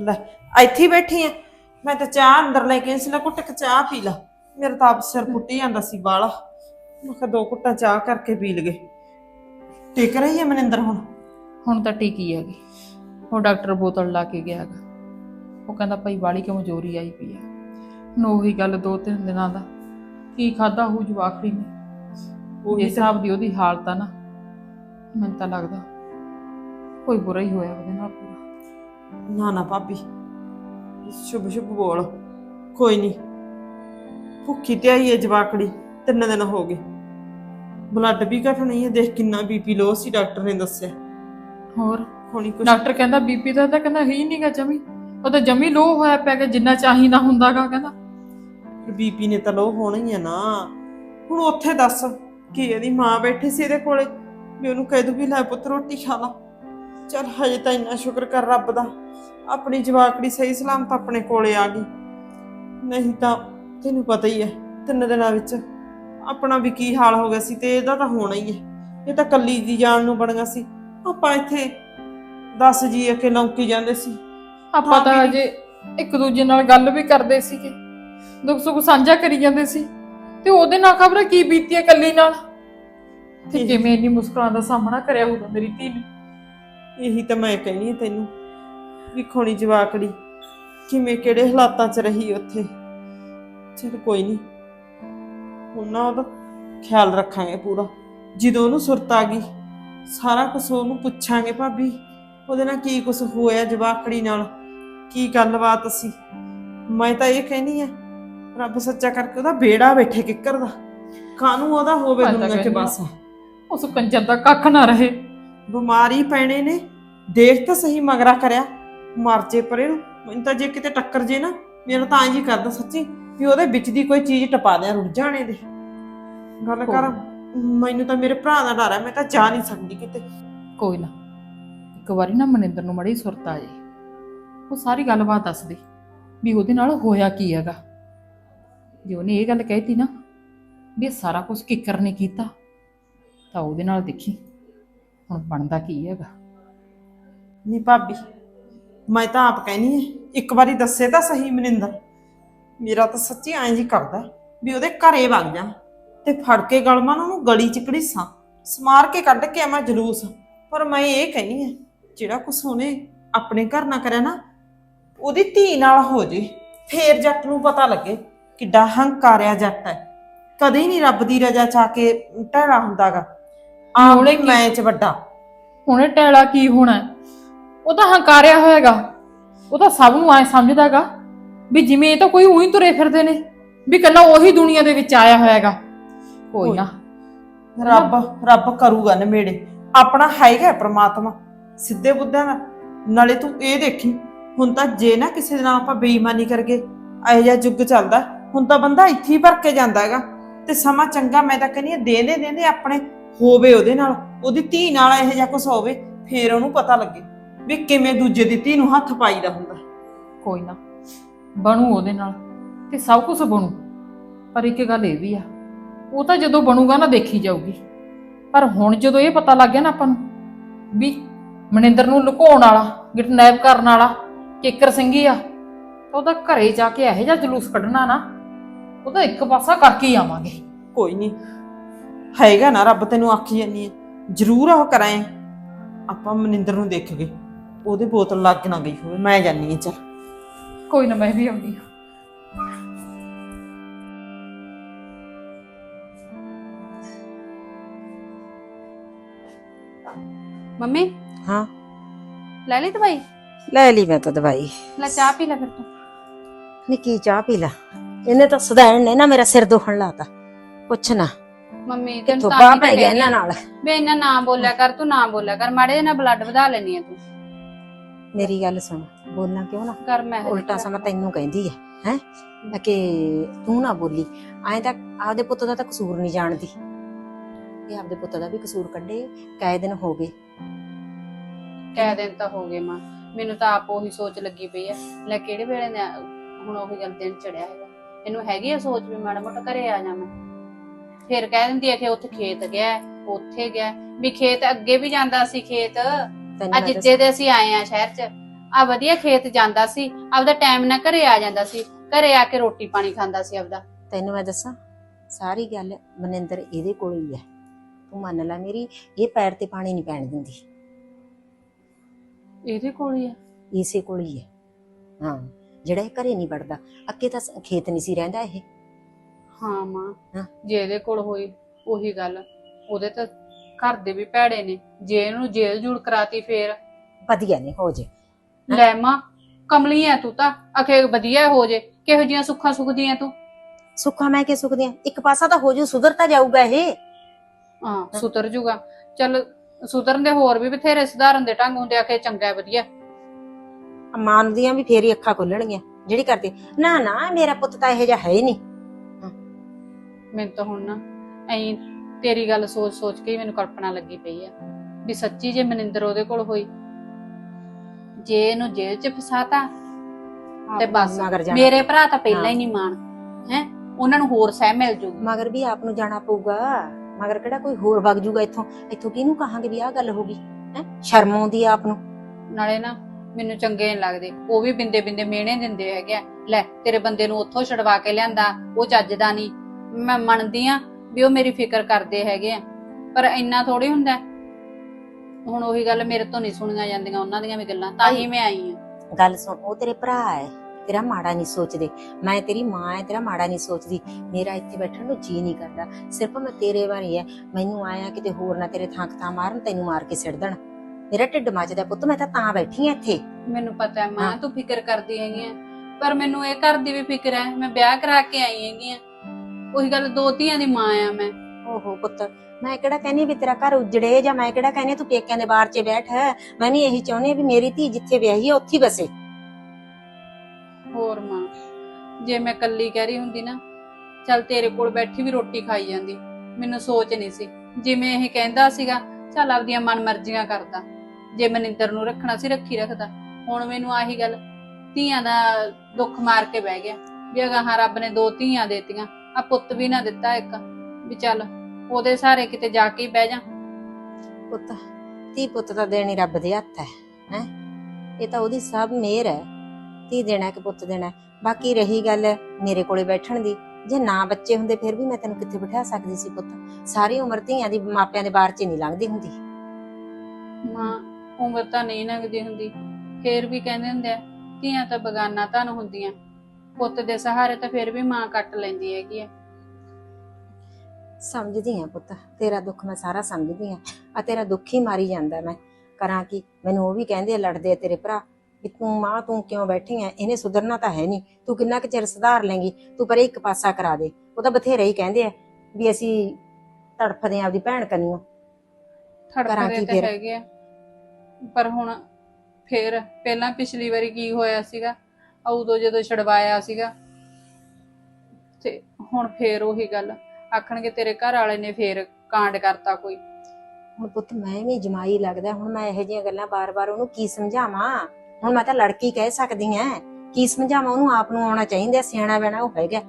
ਲੈ ਇੱਥੇ ਹੀ ਬੈਠੀ ਆ। ਮੈਂ ਤਾਂ ਚਾਹ ਅੰਦਰ ਲੈ ਕੇ ਆਈ ਸੀ ਲੈ ਘੁੱਟ ਕੇ ਚਾਹ ਪੀ ਲਾ। ਮੇਰਾ ਤਾਂ ਆਪ ਸਿਰ ਫੁੱਟੀ ਜਾਂਦਾ ਸੀ ਬਾਲਾ ਮੈਂ ਕਿਹਾ ਦੋ ਘੁੱਟਾਂ ਚਾਹ ਕਰਕੇ ਪੀ ਲਗੇ ਟਿਕ ਰਹੀ ਹੈ ਮਨਿੰਦਰ ਹੁਣ? ਹੁਣ ਤਾਂ ਟਿਕੀ ਹੈਗੀ। ਉਹ ਡਾਕਟਰ ਬੋਤਲ ਲਾ ਕੇ ਗਿਆ ਹੈਗਾ। ਉਹ ਕਹਿੰਦਾ ਭਾਈ ਵਾਲੀ ਕਮਜ਼ੋਰੀ ਆਈ ਪਈ ਆ? ਹੁਣ ਉਹੀ ਗੱਲ ਦੋ ਤਿੰਨ ਦਿਨਾਂ ਦਾ। ਕੀ ਖਾਦਾ ਹੋ ਜਵਾਖੜੀ ਨੇ? ਉਹੀ ਤਾਂ। ਹਿਸਾਬ ਦੀ ਉਹਦੀ ਹਾਲਤ ਆ ਨਾ ਮੈਨੂੰ ਤਾਂ ਲੱਗਦਾ ਕੋਈ ਬੁਰਾ ਹੀ ਹੋਇਆ ਉਹਦੇ ਨਾਲ ਪੂਰਾ। ਨਾ ਨਾ ਭਾਬੀ। ਸ਼ੁਭ ਸ਼ੁਭ ਬੋਲ। ਕੋਈ ਨਹੀਂ ਭੁੱਖੀ ਤੇ ਆਈ ਹੈ ਜਵਾਕੜੀ ਤਿੰਨ ਦਿਨ ਹੋ ਗਏ। ਬਲੱਡ ਵੀ ਘਟ ਨਹੀਂ ਹੈ ਦੇਖ ਕਿੰਨਾ ਬੀਪੀ ਲੋ ਸੀ ਡਾਕਟਰ ਨੇ ਦੱਸਿਆ। ਹੋਰ? ਹੋਣੀ ਕੁਛ ਡਾਕਟਰ ਕਹਿੰਦਾ ਬੀਪੀ ਦਾ ਤਾਂ ਕਹਿੰਦਾ ਹੈ ਹੀ ਨਹੀਂਗਾ ਜਮੀ। ਉਹ ਤਾਂ ਜਮੀ ਲੋ ਹੋਇਆ ਪਿਆ ਕਿ ਜਿੰਨਾ ਚਾਹੀਦਾ ਹੁੰਦਾਗਾ ਕਹਿੰਦਾ। ਬੀਪੀ ਨੇ ਤਾਂ ਲੋ ਹੋਣਾ ਹੀ ਆ ਨਾ। ਹੁਣ ਉੱਥੇ ਦੱਸ ਕਿ ਇਹਦੀ ਮਾਂ ਬੈਠੀ ਸੀ ਇਹਦੇ ਕੋਲੇ ਵੀ ਉਹਨੂੰ ਕਹਿ ਦੂ ਵੀ ਲੈ ਪੁੱਤ ਰੋਟੀ ਖਾ ਲਾ। ਚਲ ਹਜੇ ਤਾਂ ਇੰਨਾ ਸ਼ੁਕਰ ਕਰ ਰੱਬ ਦਾ। ਆਪਣੀ ਜਵਾਕੜੀ ਸਹੀ ਸਲਾਮਤ ਆਪਣੇ ਕੋਲੇ ਆ ਗਈ। ਨਹੀਂ ਤਾਂ ਤੈਨੂੰ ਪਤਾ ਹੀ ਹੈ ਤਿੰਨ ਦਿਨਾਂ ਵਿੱਚ ਆਪਣਾ ਵੀ ਕੀ ਹਾਲ ਹੋ ਗਿਆ ਸੀ ਤੇ ਇਹਦਾ ਤਾਂ ਹੋਣਾ ਹੀ ਹੈ। ਇਹ ਤਾਂ ਕੱਲੀ ਦੀ ਜਾਨ ਨੂੰ ਬਣੀਆਂ ਸੀ। ਆਪਾਂ ਇੱਥੇ 10 ਜੀ ਕੇ ਲੌਂਕੀ ਜਾਂਦੇ ਸੀ। ਆਪਾਂ ਤਾਂ ਹਾਂ, ਅਜੇ ਇੱਕ ਦੂਜੇ ਨਾਲ ਗੱਲ ਵੀ ਕਰਦੇ ਸੀਗੇ। ਦੁੱਖ ਸੁੱਖ ਸਾਂਝਾ ਕਰੀ ਜਾਂਦੇ ਸੀ। ਤੇ ਉਹਦੇ ਨਾਲ ਖਬਰ ਕੀ ਬੀਤੀ ਹੈ ਕੱਲੀ ਨਾਲ? ਤੇ ਕਿਵੇਂ ਇੰਨੀ ਮੁਸਕਰਾਂ ਦਾ ਸਾਹਮਣਾ ਕਰਿਆ ਹੋਊਗਾ ਮੇਰੀ ਧੀ ਨੇ। ਇਹੀ ਤਾਂ ਮੈਂ ਕਹਿਣੀ ਤੈਨੂੰ ਵੀ ਖੋਣੀ ਜਵਾਕੜੀ ਕਿਵੇਂ ਕਿਹੜੇ ਹਾਲਾਤਾਂ 'ਚ ਰਹੀ ਉੱਥੇ? ਚਲ ਕੋਈ ਨਹੀਂ ਹੁਣ ਨਾ ਉਹਦਾ ਖਿਆਲ ਰੱਖਾਂਗੇ ਪੂਰਾ। ਜਦੋਂ ਉਹਨੂੰ ਸੁਰਤ ਆ ਗਈ ਸਾਰਾ ਕੁਝ ਉਹਨੂੰ ਪੁੱਛਾਂਗੇ ਭਾਬੀ ਉਹਦੇ ਨਾਲ ਕੀ ਕੁਝ ਹੋਇਆ ਜਵਾਕੜੀ ਨਾਲ? ਕੀ ਗੱਲਬਾਤ ਸੀ? ਮੈਂ ਤਾਂ ਇਹ ਕਹਿਣੀ ਆ ਰੱਬ ਸੱਚਾ ਕਰਕੇ ਉਹਦਾ ਬੇੜਾ ਬੈਠੇ ਕਿੱਕਰ ਦਾ। ਕਾਨੂੰ ਉਹਦਾ ਹੋਵੇ ਦੁਨੀਆ 'ਚ। ਬਸ? ਉਸ ਕੰਜਰ ਦਾ ਕੱਖ ਨਾ ਰਹੇ। ਬਿਮਾਰੀ ਪੈਣੇ ਨੇ। ਦੇਖ ਤਾਂ ਸਹੀ ਮਗਰਾ ਕਰਿਆ। ਮਰ ਜੇ ਪਰੇ ਨੂੰ। ਮੈਨੂੰ ਤਾਂ ਜੇ ਕਿਤੇ ਟੱਕਰ ਜੇ ਨਾ ਮੇਰਾ ਤਾਂ ਐਂ ਜੀ ਕਰਦਾ ਸੱਚੀ ਵੀ ਉਹਦੇ ਵਿੱਚ ਦੀ ਕੋਈ ਚੀਜ਼ ਟਪਾ ਦਿਆਂ ਰੁੜ ਜਾਣੇ ਦੇ। ਗੱਲ ਕਰ ਮੈਨੂੰ ਤਾਂ ਮੇਰੇ ਭਰਾ ਦਾ ਡਰ ਹੈ ਮੈਂ ਤਾਂ ਜਾ ਨਹੀਂ ਸਕਦੀ ਕਿਤੇ। ਕੋਈ ਨਾ ਇੱਕ ਵਾਰੀ ਨਾ ਮਨਿੰਦਰ ਨੂੰ ਮੜੀ ਸੁਰਤ ਆ ਜੇ। ਉਹ ਸਾਰੀ ਗੱਲਬਾਤ ਦੱਸ ਦੇ ਵੀ ਉਹਦੇ ਨਾਲ ਹੋਇਆ ਕੀ ਹੈਗਾ। ਜੇ ਉਹਨੇ ਇਹ ਗੱਲ ਕਹਿਤੀ ਨਾ ਵੀ ਇਹ ਸਾਰਾ ਕੁਝ ਕਿੱਕਰ ਨੇ ਕੀਤਾ ਤਾਂ ਉਹਦੇ ਨਾਲ ਦੇਖੀ। ਹੁਣ ਬਣਦਾ ਕੀ ਹੈਗਾ? ਨਹੀਂ ਭਾਬੀ, ਮੈਂ ਤਾਂ ਆਪ ਕਹਿਨੀ ਹੈ ਇੱਕ ਵਾਰੀ ਦੱਸੇ ਤਾਂ ਸਹੀ ਮਨਿੰਦਰ। ਮੇਰਾ ਤਾਂ ਸੱਚੀ ਐਂ ਜੀ ਕਰਦਾ ਵੀ ਉਹਦੇ ਘਰੇ ਵਗ ਜਾ ਤੇ ਫੜ ਕੇ ਗਲਮਾਂ ਉਹਨੂੰ ਗਲੀ ਚ ਘੜੀਸਾਂ, ਸਮਾਰ ਕੇ ਕੱਢ ਕੇ ਆਵਾਂ ਜਲੂਸ। ਪਰ ਮੈਂ ਇਹ ਕਹਿਨੀ ਹੈ ਜਿਹੜਾ ਕੁਛ ਉਹਨੇ ਆਪਣੇ ਘਰ ਨਾ ਕਰਿਆ ਨਾ, ਉਹਦੀ ਧੀ ਨਾਲ ਹੋ ਜੇ, ਫੇਰ ਜੱਟ ਨੂੰ ਪਤਾ ਲੱਗੇ ਕਿੱਡਾ ਹੰਕਾਰਿਆ ਜੱਟ ਹੈ। ਕਦੇ ਹੀ ਨਹੀਂ ਰੱਬ ਦੀ ਰਜ਼ਾ ਚਾ ਕੇ ਟਹਿਰਾ ਹੁੰਦਾਗਾ। ਆਉਣੇ ਕੀ- ਮੈਂ ਚ ਵੱਡਾ। ਹੁਣੇ ਟੈਲਾ ਕੀ ਹੋਣਾ ਹੈ? ਉਹ ਤਾਂ ਹੰਕਾਰਿਆ ਹੋਏਗਾ ਉਹ ਤਾਂ ਸਭ ਨੂੰ ਐ ਸਮਝਦਾਗਾ ਵੀ ਜਿਵੇਂ ਇਹ ਤਾਂ ਕੋਈ ਉਹੀ ਤੁਰੇ ਫਿਰਦੇ ਨੇ ਵੀ ਕੱਲਾ ਉਹੀ ਦੁਨੀਆ ਦੇ ਵਿੱਚ ਆਇਆ ਹੋਏਗਾ ਕੋਈ ਨਾ। ਰੱਬ ਰੱਬ ਕਰੂਗਾ ਨਮੇੜੇ। ਆਪਣਾ ਹੈਗਾ ਪ੍ਰਮਾਤਮਾ ਸਿੱਧੇ ਬੁੱਧਾਂ ਦਾ ਨਾਲੇ ਤੂੰ ਇਹ ਦੇਖੀ ਹੁਣ ਤਾਂ ਜੇ ਨਾ ਕਿਸੇ ਦੇ ਨਾਲ ਆਪਾਂ ਬੇਈਮਾਨੀ ਕਰਗੇ ਇਹੋ ਜਿਹਾ ਯੁੱਗ ਚੱਲਦਾ ਹੁਣ ਤਾਂ ਬੰਦਾ ਇੱਥੇ ਹੀ ਭਰ ਕੇ ਜਾਂਦਾ ਹੈਗਾ। ਤੇ ਸਮਾਂ ਚੰਗਾ ਮੈਂ ਤਾਂ ਕਹਿੰਦੀ ਆ ਦੇਂਦੇ ਦੇਂਦੇ ਆਪਣੇ ਹੋਵੇ ਉਹਦੇ ਨਾਲ ਉਹਦੀ ਧੀ ਨਾਲ ਇਹੋ ਜਿਹਾ ਕੁਝ ਹੋਵੇ ਫੇਰ ਉਹਨੂੰ ਪਤਾ ਲੱਗੇ ਵੀ ਕਿਵੇਂ ਦੂਜੇ ਦੀ ਧੀ ਨੂੰ ਹੱਥ ਪਾਈਦਾ ਹੁੰਦਾ। ਕੋਈ ਨਾ ਬਣੂ ਉਹਦੇ ਨਾਲ ਤੇ ਸਭ ਕੁਝ ਬਣੂ। ਪਰ ਇੱਕ ਗੱਲ ਇਹ ਵੀ ਆ ਉਹ ਤਾਂ ਜਦੋਂ ਬਣੂਗਾ ਨਾ ਦੇਖੀ ਜਾਊਗੀ। ਪਰ ਹੁਣ ਜਦੋਂ ਇਹ ਪਤਾ ਲੱਗ ਗਿਆ ਨਾ ਆਪਾਂ ਨੂੰ ਵੀ ਮਨਿੰਦਰ ਨੂੰ ਲੁਕਾਉਣ ਵਾਲਾ ਕਿਡਨੈਪ ਕਰਨ ਵਾਲਾ ਕਿੱਕਰ ਸਿੰਘੀ ਆ ਤਾਂ ਉਹਦਾ ਘਰੇ ਜਾ ਕੇ ਇਹੋ ਜਿਹਾ ਜਲੂਸ ਕੱਢਣਾ ਨਾ ਉਹਦਾ ਇੱਕ ਪਾਸਾ ਕਰਕੇ ਹੀ ਆਵਾਂਗੇ। ਕੋਈ ਨਹੀਂ ਹੈਗਾ ਨਾ ਰੱਬ ਤੈਨੂੰ ਆਖੀ ਜਾਨੀ ਹੈ ਜ਼ਰੂਰ ਉਹ ਕਰਾਂ ਆਪਾਂ ਮਨਿੰਦਰ ਨੂੰ ਦੇਖ ਗਏ ਉਹਦੇ ਬੋਤਲ ਲੱਗ ਨਾ ਗਈ ਹੋਵੇ ਮੈਂ ਜਾਨੀ ਹਾਂ ਚਲ। ਕੋਈ ਨਾ ਮੈਂ ਵੀ ਆਉਂਦੀ ਹਾਂ ਮੰਮੀ? ਹਾਂ। ਲੈ ਲਈ ਦਵਾਈ? ਲੈ ਲਈ ਮੈਂ ਤਾਂ ਦਵਾਈ। ਲੈ ਚਾਹ ਪੀ ਲੈ ਫਿਰ ਤੂੰ। ਨੀ ਕੀ ਚਾਹ ਪੀ ਲਾ। ਇਹਨੇ ਤਾਂ ਸਦੈਣ ਨੇ ਨਾ ਮੇਰਾ ਸਿਰ ਦੁਖਣ ਲਾਤਾ। ਪੁੱਛ ਨਾ। ਮੰਮੀ ਤੈਨੂੰ ਕਿੱਥੋਂ ਤਾਂ ਪੈ ਗਿਆ ਇਹਨਾਂ ਨਾਲ। ਵੀ ਇੰਨਾ ਨਾ ਬੋਲਿਆ ਕਰ ਤੂੰ ਨਾ ਬੋਲਿਆ ਕਰ ਮਾੜੇ ਜਿਹੇ ਨਾਲ ਬਲੱਡ ਵਧਾ ਲੈਣੀ ਆ ਤੂੰ। ਮੇਰੀ ਗੱਲ ਸੁਣ ਬੋਲਣਾ ਕਿਉਂ ਨਾ? ਕਰ ਮੈਂ ਹਜੇ ਉਲਟਾ ਸਮਾਂ ਤੈਨੂੰ ਕਹਿੰਦੀ ਹੈ? ਹੈ ਕਿ ਤੂੰ ਨਾ ਬੋਲੀ। ਐਂ ਤਾਂ ਆਪਦੇ ਪੁੱਤ ਦਾ ਤਾਂ ਕਸੂਰ ਨਹੀਂ ਜਾਣਦੀ। ਇਹ ਆਪਦੇ ਪੁੱਤ ਦਾ ਵੀ ਕਸੂਰ ਕੱਢੇ ਕਾਇ ਦਿਨ ਹੋ ਗਏ। ਕਹਿ ਦਿਨ ਤਾਂ ਹੋ ਗਏ ਮਾਂ ਮੈਨੂੰ ਤਾਂ ਆਪ ਉਹੀ ਸੋਚ ਲੱਗੀ ਪਈ ਆ। ਲੈ ਕਿਹੜੇ ਵੇਲੇ ਨੇ ਹੁਣ ਉਹੀ ਗੱਲ ਦਿਨ ਚੜਿਆ ਹੈਗਾ। ਇਹਨੂੰ ਹੈਗੀ ਆ ਸੋਚ ਵੀ ਮਾੜਾ ਮੋਟਾ ਘਰੇ ਆ ਜਾ ਮੈਂ। ਫਿਰ ਕਹਿ ਦਿੰਦੀ ਆ ਕਿ ਉੱਥੇ ਖੇਤ ਗਿਆ ਉੱਥੇ ਗਿਆ। ਵੀ ਖੇਤ ਅੱਗੇ ਵੀ ਜਾਂਦਾ ਸੀ ਖੇਤ। ਤੈਨੂੰ ਅੱਜ ਜਿੱਦੇ ਦੇ ਅਸੀਂ ਆਏ ਆ ਸ਼ਹਿਰ 'ਚ ਆ ਵਧੀਆ ਖੇਤ ਜਾਂਦਾ ਸੀ। ਆਪਦਾ ਟਾਈਮ ਨਾਲ ਘਰੇ ਆ ਜਾਂਦਾ ਸੀ। ਘਰੇ ਆ ਕੇ ਰੋਟੀ ਪਾਣੀ ਖਾਂਦਾ ਸੀ ਆਪਦਾ। ਤੈਨੂੰ ਮੈਂ ਦੱਸਾਂ ਸਾਰੀ ਗੱਲ ਮਨਿੰਦਰ ਇਹਦੇ ਕੋਲ ਹੀ ਹੈ ਤੂੰ ਮੰਨ ਲੈ ਮੇਰੀ ਇਹ ਪੈਰ ਤੇ ਪਾਣੀ ਨਹੀਂ ਪੈਣ ਦਿੰਦੀ। ਇਹਦੇ ਕੋਲ ਹੀ ਆ। ਇਸੇ ਕੋਲ ਹੀ ਹੈ ਹਾਂ ਜਿਹੜਾ ਇਹ ਘਰੇ ਨਹੀਂ ਵੜਦਾ ਅੱਗੇ ਤਾਂ ਸ- ਖੇਤ ਨਹੀਂ ਸੀ ਰਹਿੰਦਾ ਇਹ। ਹਾਂ ਮਾਂ। ਹਾਂ। ਜੇ ਇਹਦੇ ਕੋਲ ਹੋਈ ਉਹੀ ਗੱਲ। ਉਹਦੇ ਤਾਂ ਘਰ ਦੇ ਵੀ ਭੈੜੇ ਨੇ। ਜੇ ਇਹਨੂੰ ਜੇਲ੍ਹ ਜੂਲ ਕਰਾਤੀ ਫੇਰ। ਵਧੀਆ ਨਹੀਂ ਹੋ ਜੇ। ਲੈ ਮਾਂ ਕਮਲੀ ਐ ਤੂੰ ਤਾਂ। ਅਖੇ ਵਧੀਆ ਹੋ ਜੇ। ਕਿਹੋ ਜੀਆਂ ਸੁੱਖਾਂ ਸੁਖਦੀਆਂ ਤੂੰ? ਸੁੱਖਾ ਮੈਂ ਕਿ ਸੁਖਦੀਆਂ? ਇੱਕ ਪਾਸਾ ਤਾਂ ਹੋ ਜੂ ਸੁਧਰ ਤਾਂ ਜਾਊਗਾ ਇਹ। ਹਾਂ ਸੁਧਰ ਜੂਗਾ। ਚੱਲ ਸੁਧਰਨ ਦੇ ਹੋਰ ਵੀ ਬਥੇਰੇ ਸੁਧਾਰਨ ਦੇ ਢੰਗ ਹੁੰਦੇ ਆਖੇ ਚੰਗਾ ਹੈ, ਵਧੀਆ। ਮਾਨ ਦੀਆਂ ਵੀ ਫੇਰ ਹੀ ਅੱਖਾਂ ਖੁੱਲਣਗੀਆਂ। ਜਿਹੜੀ ਕਰਦੀ ਨਾ ਨਾ ਮੇਰਾ ਪੁੱਤ ਤਾਂ ਇਹੋ ਜਿਹਾ ਹੈ ਹੀ ਨਹੀਂ। ਮੈਨੂੰ ਤਾਂ ਹੁਣ ਨਾ ਐਂ ਤੇਰੀ ਗੱਲ ਸੋਚ ਸੋਚ ਕੇ ਹੀ ਮੈਨੂੰ ਕਲਪਨਾ ਲੱਗੀ ਪਈ ਆ ਵੀ ਸੱਚੀ ਜੇ ਮਨਿੰਦਰ ਉਹਦੇ ਕੋਲ ਹੋਈ ਜੇ ਇਹਨੂੰ ਜੇਲ੍ਹ 'ਚ ਫਸਾਤਾ ਤੇ ਬਸ ਮਗਰ ਜਾਣਾ। ਮੇਰੇ ਭਰਾ ਤਾਂ ਪਹਿਲਾਂ ਹਾਂ। ਹੀ। ਨਹੀਂ ਮਾਣ ਹੈ? ਉਹਨਾਂ ਨੂੰ ਹੋਰ ਸਹਿ ਮਿਲ ਜੂਗੀ। ਮਗਰ ਵੀ ਆਪ ਨੂੰ ਜਾਣਾ ਪਊਗਾ। ਮਗਰ ਕਿਹੜਾ ਕੋਈ ਹੋਰ ਵਗ ਜੂਗਾ ਇੱਥੋਂ? ਇੱਥੋਂ ਕਿਹਨੂੰ ਕਹਾਂਗੇ ਵੀ ਆਹ ਗੱਲ ਹੋ ਗਈ ਹੈ? ਸ਼ਰਮ ਆਉਂਦੀ ਆ ਆਪ ਨੂੰ। ਨਾਲੇ ਨਾ ਮੈਨੂੰ ਚੰਗੇ ਨਹੀਂ ਲੱਗਦੇ। ਉਹ ਵੀ ਬਿੰਦੇ ਬਿੰਦੇ ਮਿਹਣੇ ਦਿੰਦੇ ਹੈਗੇ ਆ। ਲੈ ਤੇਰੇ ਬੰਦੇ ਨੂੰ ਉੱਥੋਂ ਛਡਵਾ ਕੇ ਲਿਆਂਦਾ ਉਹ ਚੱਜਦਾ ਨਹੀਂ। ਮੈਂ ਮੰਨਦੀ ਆ ਵੀ ਉਹ ਮੇਰੀ ਫਿਕਰ ਕਰਦੇ ਹੈਗੇ ਆ ਪਰ ਇੰਨਾ ਥੋੜੀ ਹੁੰਦਾ। ਹੁਣ ਉਹੀ ਗੱਲ ਮੇਰੇ ਤੋਂ ਨਹੀਂ ਸੁਣੀਆਂ ਜਾਂਦੀਆਂ ਉਹਨਾਂ ਦੀਆਂ ਵੀ ਗੱਲਾਂ ਤਾਂ ਹੀ ਮੈਂ ਆਈ ਆ ਗੱਲ ਸੁਣ ਉਹ ਤੇਰੇ ਭਰਾ ਹੈ ਤੇਰਾ ਮਾੜਾ ਨਹੀਂ ਸੋਚਦੇ। ਮੈਂ ਤੇਰੀ ਮਾਂ ਹੈ ਤੇਰਾ ਮਾੜਾ ਨਹੀਂ ਸੋਚਦੀ। ਮੇਰਾ ਇੱਥੇ ਬੈਠਣ ਨੂੰ ਜੀ ਨਹੀਂ ਕਰਦਾ। ਸਿਰਫ ਮੈਂ ਤੇਰੇ ਬਾਰੇ ਹੈ। ਮੈਨੂੰ ਆਇਆ ਕਿਤੇ ਹੋਰ ਨਾ ਤੇਰੇ ਥਾਂ ਥਾਂ ਮਾਰਨ ਤੈਨੂੰ ਮਾਰ ਕੇ ਸਿੱਟ ਦੇਣ। ਮੇਰਾ ਢਿੱਡ ਮੱਚਦਾ ਪੁੱਤ ਮੈਂ ਤਾਂ ਤਾਂ ਬੈਠੀ ਆ ਇੱਥੇ। ਮੈਨੂੰ ਪਤਾ ਹੈ ਮਾਂ। ਤੂੰ ਫਿਕਰ ਕਰਦੀ ਹੈਗੀ ਆ ਪਰ ਮੈਨੂੰ ਇਹ ਘਰ ਦੀ ਵੀ ਫਿਕਰ ਹੈ ਮੈਂ ਵਿਆਹ ਕਰਾ ਕੇ ਆਈ ਹੈਗੀ ਆ। ਉਹੀ ਗੱਲ ਦੋ ਧੀਆਂ ਦੀ ਮਾਂ ਆ ਮੈਂ। ਓਹੋ ਪੁੱਤ ਮੈਂ ਕਿਹੜਾ ਕਹਿੰਦੀ ਵੀ ਤੇਰਾ ਘਰ ਉਜੜੇ ਜਾਂ ਮੈਂ ਕਿਹੜਾ ਕਹਿੰਦੀ ਤੂੰ ਪੇਕਿਆਂ ਦੇ ਬਾਹਰ 'ਚ ਬੈਠ। ਮੈਂ ਨਹੀਂ ਇਹੀ ਚਾਹੁੰਦੀ ਵੀ ਮੇਰੀ ਧੀ ਜਿੱਥੇ ਵਿਆਹੀ ਹੈ ਉੱਥੇ ਹੀ ਬਸੇ ਹੋਰ ਮਾਂ ਜੇ ਮੈਂ ਕੱਲੀ ਕਹਿ ਰਹੀ ਹੁੰਦੀ ਨਾ ਚੱਲ ਤੇਰੇ ਕੋਲ ਬੈਠੀ ਵੀ ਰੋਟੀ ਖਾਈ ਜਾਂਦੀ। ਮੈਨੂੰ ਸੋਚ ਨਹੀਂ ਸੀ। ਜਿਵੇਂ ਇਹ ਕਹਿੰਦਾ ਸੀਗਾ ਚੱਲ ਆਪਦੀਆਂ ਮਨ ਮਰਜ਼ੀਆਂ ਕਰਦਾ। ਜੇ ਮਨਿੰਦਰ ਨੂੰ ਰੱਖਣਾ ਸੀ ਰੱਖੀ ਰੱਖਦਾ। ਹੁਣ ਮੈਨੂੰ ਆਹੀ ਗੱਲ ਧੀਆਂ ਦਾ ਦੁੱਖ ਮਾਰ ਕੇ ਬਹਿ ਗਿਆ। ਵੀ ਅਗਾਹਾਂ ਰੱਬ ਨੇ ਦੋ ਧੀਆਂ ਦੇਤੀਆਂ। ਆ ਪੁੱਤ ਵੀ ਨਾ ਦਿੱਤਾ ਇੱਕ ਵੀ ਚੱਲ ਉਹਦੇ ਸਾਰੇ ਕਿਤੇ ਜਾ ਕੇ ਹੀ ਬਹਿ ਜਾ। ਪੁੱਤ ਧੀ ਪੁੱਤ ਤਾਂ ਦੇਣੀ ਰੱਬ ਦੇ ਹੱਥ ਹੈ ਹੈ? ਇਹ ਤਾਂ ਉਹਦੀ ਸਭ ਮਿਹਰ ਹੈ। ਧੀ ਦੇਣਾ ਕਿ ਪੁੱਤ ਦੇਣਾ ਬਾਕੀ ਰਹੀ ਗੱਲ ਮੇਰੇ ਕੋਲੇ ਬੈਠਣ ਦੀ। ਜੇ ਨਾ ਬੱਚੇ ਹੁੰਦੇ ਫਿਰ ਵੀ ਮੈਂ ਤੈਨੂੰ ਕਿੱਥੇ ਬਿਠਾ ਸਕਦੀ ਸੀ ਪੁੱਤ? ਸਾਰੀ ਉਮਰ ਧੀਆਂ ਦੀ ਮਾਪਿਆਂ ਦੇ ਬਾਹਰ 'ਚ ਨਹੀਂ ਲੰਘਦੀ ਹੁੰਦੀ। ਮਾਂ ਉਮਰ ਤਾਂ ਨਹੀਂ ਲੰਘਦੀ ਹੁੰਦੀ। ਫੇਰ ਵੀ ਕਹਿੰਦੇ ਹੁੰਦੇ ਆ ਧੀਆਂ ਤਾਂ ਬਗਾਨਾ ਧਨ ਹੁੰਦੀਆਂ। ਪੁੱਤ ਦੇ ਸਹਾਰੇ ਤਾਂ ਫੇਰ ਵੀ ਮਾਂ ਕੱਟ ਲੈਂਦੀ ਹੈਗੀ ਆ। ਸਮਝਦੀ ਆ ਪੁੱਤ ਤੇਰਾ ਦੁੱਖ ਮੈਂ ਸਾਰਾ ਸਮਝਦੀ ਆ ਆ ਤੇਰਾ ਦੁੱਖ ਹੀ ਮਾਰੀ ਜਾਂਦਾ ਮੈਂ। ਕਰਾਂ ਕੀ? ਮੈਨੂੰ ਉਹ ਵੀ ਕਹਿੰਦੇ ਆ, ਲੜਦੇ ਆ ਤੇਰੇ ਭਰਾ ਵੀ ਤੂੰ ਮਾਂ ਤੂੰ ਕਿਉਂ ਬੈਠੀ ਆ? ਇਹਨੇ ਸੁਧਰਨਾ ਤਾਂ ਹੈ ਨਹੀਂ। ਤੂੰ ਕਿੰਨਾ ਕੁ ਚਿਰ ਸੁਧਾਰ ਲੇਂਗੀ ਤੂੰ ਪਰੇ ਇੱਕ ਪਾਸਾ ਕਰਾ ਦੇ। ਉਹ ਤਾਂ ਬਥੇਰੇ ਹੀ ਕਹਿੰਦੇ ਆ ਵੀ ਅਸੀਂ ਤੜਫਦੇ ਆ ਆਪਦੀ ਭੈਣ ਕੰਨੀਓ। ਕਰਾਂ ਕੀ ਤਾਂ ਫਿਰ? ਹੈਗੇ ਆ। ਪਰ ਹੁਣ ਫੇਰ ਪਹਿਲਾਂ ਪਿਛਲੀ ਵਾਰੀ ਕੀ ਹੋਇਆ ਸੀਗਾ? ਆ ਉਦੋਂ ਜਦੋਂ ਛਡਵਾਇਆ ਸੀਗਾ। ਤੇ ਹੁਣ ਫੇਰ ਉਹੀ ਗੱਲ ਆਖਣਗੇ ਤੇਰੇ ਘਰ ਵਾਲੇ ਨੇ ਫੇਰ ਕਾਂਡ ਕਰਤਾ ਕੋਈ। ਹੁਣ ਪੁੱਤ ਮੈਂ ਵੀ ਜਮਾਈ ਲੱਗਦਾ ਹੁਣ ਮੈਂ ਇਹੋ ਜਿਹੀਆਂ ਗੱਲਾਂ ਬਾਰ-ਬਾਰ ਉਹਨੂੰ ਕੀ ਸਮਝਾਵਾਂ? ਹੁਣ ਮੈਂ ਤਾਂ ਲੜਕੀ ਕਹਿ ਸਕਦੀ ਐ ਕੀ ਸਮਝਾਵਾਂ? ਉਹਨੂੰ ਆਪ ਨੂੰ ਆਉਣਾ ਚਾਹੀਦਾ ਸਿਆਣਾ ਬੈਣਾ ਉਹ ਹੈਗਾ।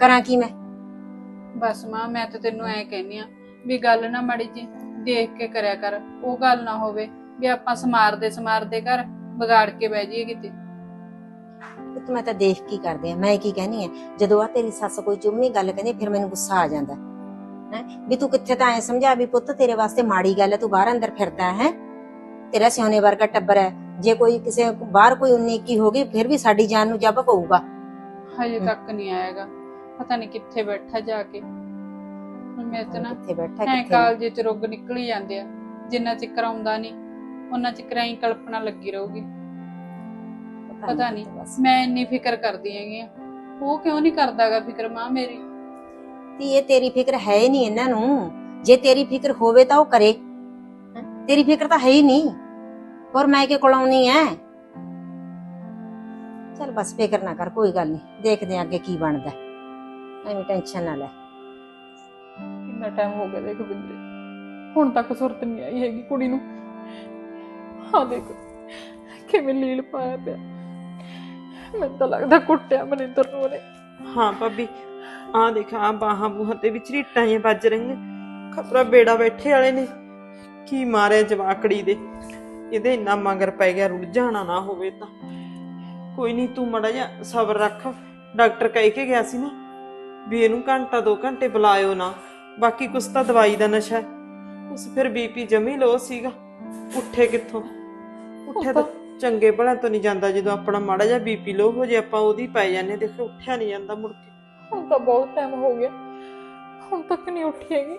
ਕਰਾਂ ਕੀ ਮੈਂ? ਬਸ ਮਾਂ ਮੈਂ ਤਾਂ ਤੈਨੂੰ ਐ ਕਹਿੰਨੀ ਆ ਵੀ ਗੱਲ ਨਾ ਮਾੜੀ ਜੀ ਦੇਖ ਕੇ ਕਰਿਆ ਕਰ ਉਹ ਗੱਲ ਨਾ ਹੋਵੇ ਵੀ ਆਪਾਂ ਸਮਾਰਦੇ ਸਮਾਰਦੇ ਘਰ ਵਿਗਾੜ ਕੇ ਬਹਿ ਜਾਈਏ ਕਿਤੇ। ਪੁੱਤ ਮੈਂ ਤਾਂ ਦੇਖ ਕੀ ਕਰਦੇ ਆ ਮੈਂ ਕੀ ਕਹਿਨੀ ਆ? ਜਦੋਂ ਆ ਤੇਰੀ ਸੱਸ ਕੋਈ ਚੁੰਮੀ ਗੱਲ ਕਹਿੰਦੀ ਫਿਰ ਮੈਨੂੰ ਗੁੱਸਾ ਆ ਜਾਂਦਾ। ਹੈ? ਵੀ ਤੂੰ ਕਿੱਥੇ ਤਾਂ ਐ ਸਮਝਾ ਵੀ ਪੁੱਤ ਤੇਰੇ ਵਾਸਤੇ ਮਾੜੀ ਗੱਲ ਹੈ ਤੂੰ ਬਾਹਰ ਅੰਦਰ ਫਿਰਦਾ ਹੈ? ਤੇਰਾ ਸਿਉਨੇ ਵਰਗਾ ਟੱਬਰ ਹੈ ਜੇ ਕੋਈ ਕਿਸੇ ਬਾਹਰ ਕੋਈ 19 ਕੀ ਹੋ ਗਈ ਫਿਰ ਵੀ ਸਾਡੀ ਜਾਨ ਨੂੰ ਜੱਬ ਪਊਗਾ। ਹਜੇ। ਤੱਕ ਨਹੀਂ ਆਏਗਾ। ਪਤਾ ਨਹੀਂ ਕਿੱਥੇ ਬੈਠਾ ਜਾ ਕੇ। ਹੁਣ ਮੇਰੇ ਤੇ ਨਾ ਕਿੱਥੇ ਬੈਠਾ ਕਿੱਥੇ। ਕਾਲਜੇ ਚ ਰੁੱਗ ਨਿਕਲ ਜਾਂਦੇ ਆ। ਜਿੰਨਾ ਚਿਕਰ ਆਉਂਦਾ ਨਹੀਂ ਉਹਨਾਂ ਚਿਕਰ ਐਂ ਕਲਪਨਾ ਲੱਗੀ ਰਹੂਗੀ। ਪਤਾ ਨਹੀਂ ਬਸ। ਮੈਂ ਇੰਨੀ ਫਿਕਰ ਕਰਦੀ ਹੈਗੀ ਆ। ਉਹ ਕਿਉਂ ਨਹੀਂ ਕਰਦਾਗਾ ਫਿਕਰ ਮਾਂ ਮੇਰੀ? ਧੀ ਇਹ ਤੇਰੀ ਫਿਕਰ ਹੈ ਹੀ ਨਹੀਂ ਇਹਨਾਂ ਨੂੰ। ਜੇ ਤੇਰੀ ਫਿਕਰ ਹੋਵੇ ਤਾਂ ਉਹ ਕਰੇ। ਹੈਂ? ਤੇਰੀ ਫਿਕਰ ਤਾਂ ਹੈ ਹੀ ਨਹੀਂ। ਹੋਰ ਮੈਂ ਕਿ ਕੋਲ ਆਉਣੀ ਐ? ਚੱਲ ਬਸ ਫਿਕਰ ਨਾ ਕਰ ਕੋਈ ਗੱਲ ਨਹੀਂ। ਦੇਖਦੇ ਆਂ ਅੱਗੇ ਕੀ ਬਣਦਾ। ਐਵੇਂ ਟੈਨਸ਼ਨ ਨਾ ਲੈ। ਕਿੰਨਾ ਟਾਈਮ ਹੋ ਗਿਆ ਦੇਖ ਬਿੰਦੇ ਹੁਣ ਤੱਕ ਸੁਰਤ ਨਹੀਂ ਆਈ ਹੈਗੀ ਕੁੜੀ ਨੂੰ। ਹਾਂ ਦੇਖ ਕਿਵੇਂ ਲੀਲ ਪਾਇਆ ਪਿਆ। ਮੈਨੂੰ ਤਾਂ ਲੱਗਦਾ ਕੁੱਟਿਆ ਮਨਿੰਦਰ ਨੂੰ। ਉਹਨੇ ਹਾਂ ਭਾਬੀ ਆਹ ਦੇਖ ਆ ਬਾਹਾਂ ਬੂਹਾਂ ਤੇ ਵਿੱਚ ਰੀਟਾਂ ਜਿਹੀਆਂ ਵੱਜ ਰਹੀਆਂ। ਖਤਰਾ ਬੇੜਾ ਬੈਠੇ ਵਾਲੇ ਨੇ। ਕੀ ਮਾਰਿਆ ਜਵਾਕੜੀ ਦੇ? ਇਹਦੇ ਇੰਨਾ ਮਗਰ ਪੈ ਗਿਆ ਰੁੱਝ ਜਾਣਾ ਨਾ ਹੋਵੇ ਤਾਂ। ਕੋਈ ਨਹੀਂ ਤੂੰ ਮੜਾ ਜਾ ਸਬਰ ਰੱਖ। ਡਾਕਟਰ ਕਹਿ ਕੇ ਗਿਆ ਸੀ ਨਾ ਵੀ ਇਹਨੂੰ ਘੰਟਾ ਦੋ ਘੰਟੇ ਬੁਲਾਇਓ ਨਾ। ਬਾਕੀ ਕੁਛ ਤਾਂ ਦਵਾਈ ਦਾ ਨਸ਼ਾ ਹੈ। ਉਸ ਫਿਰ ਬੀਪੀ ਜਮੀ ਲੋ ਸੀਗਾ। ਉੱਠੇ ਕਿੱਥੋਂ? ਉੱਠੇ ਤਾਂ ਚੰਗੇ ਭਲਾ ਤੋਂ ਨਹੀਂ ਜਾਂਦਾ ਜਦੋਂ ਆਪਣਾ ਮਾੜਾ ਜਿਹਾ ਬੀਪੀ ਲੋ ਹੋ ਜੇ ਆਪਾਂ ਉਹਦੀ ਪੈ ਜਾਂਦੇ ਦੇਖੋ ਉੱਠਿਆ ਨਹੀਂ ਜਾਂਦਾ ਮੁੜ ਕੇ। ਹੁਣ ਤਾਂ ਬਹੁਤ ਟਾਈਮ ਹੋ ਗਿਆ। ਹੁਣ ਤੱਕ ਨਹੀਂ ਉੱਠੀ ਹੈਗੀ।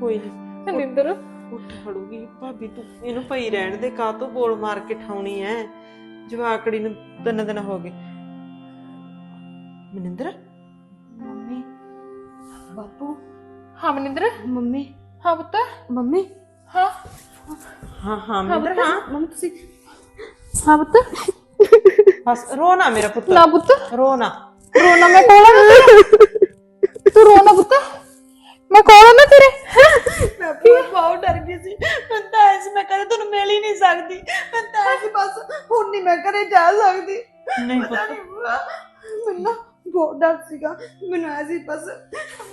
ਕੋਈ ਨਹੀਂ ਨਿੰਦਰ? ਉੱਠ ਖੜੂਗੀ। ਭਾਬੀ ਤੂੰ ਇਹਨੂੰ ਪਈ ਰਹਿਣ ਦੇ ਕਾਹ ਤੋਂ ਬੋਲ ਮਾਰ ਕੇ ਠਾਉਣੀ ਐ? ਜਵਾਕੜੀ ਨੂੰ ਤਿੰਨ ਦਿਨ ਹੋ ਗਏ। ਮਨਿੰਦਰ? ਮੰਮੀ। ਬਾਪੂ। ਹਾਂ ਮਨਿੰਦਰ? ਮੰਮੀ। ਹਾਂ ਪੁੱਤ। ਮੰਮੀ। ਹਾਂ। ਹਾਂ ਹਾਂ ਮਨਿੰਦਰ ਹਾਂ। ਮੰਮੀ ਤੁਸੀਂ ਹਾਂ ਪੁੱਤ ਬਸ ਰੋ ਨਾ ਮੇਰਾ ਪੁੱਤ ਨਾ ਪੁੱਤ ਰੋ ਨਾ ਰੋਣਾ ਮੈਂ ਕੋਲ ਆ ਨਾ ਤੂੰ ਰੋਣਾ ਪੁੱਤ ਮੈਂ ਕੋਲ ਆ ਨਾ ਤੇਰੇ ਮੈਂ ਬਹੁਤ ਬਹੁਤ ਡਰ ਗਈ ਸੀ। ਮੈਂ ਤਾਂ ਐਸੀ ਮੈਂ ਕਦੇ ਤੁਹਾਨੂੰ ਮਿਲ ਹੀ ਨਹੀਂ ਸਕਦੀ। ਮੈਂ ਤਾਂ ਐਸੀ ਬਸ ਹੁਣ ਨਹੀਂ ਮੈਂ ਘਰੇ ਜਾ ਸਕਦੀ। ਨਹੀਂ ਪਤਾ ਮੈਨੂੰ ਬਹੁਤ ਡਰ ਸੀਗਾ। ਮੈਨੂੰ ਐਸੀ ਬਸ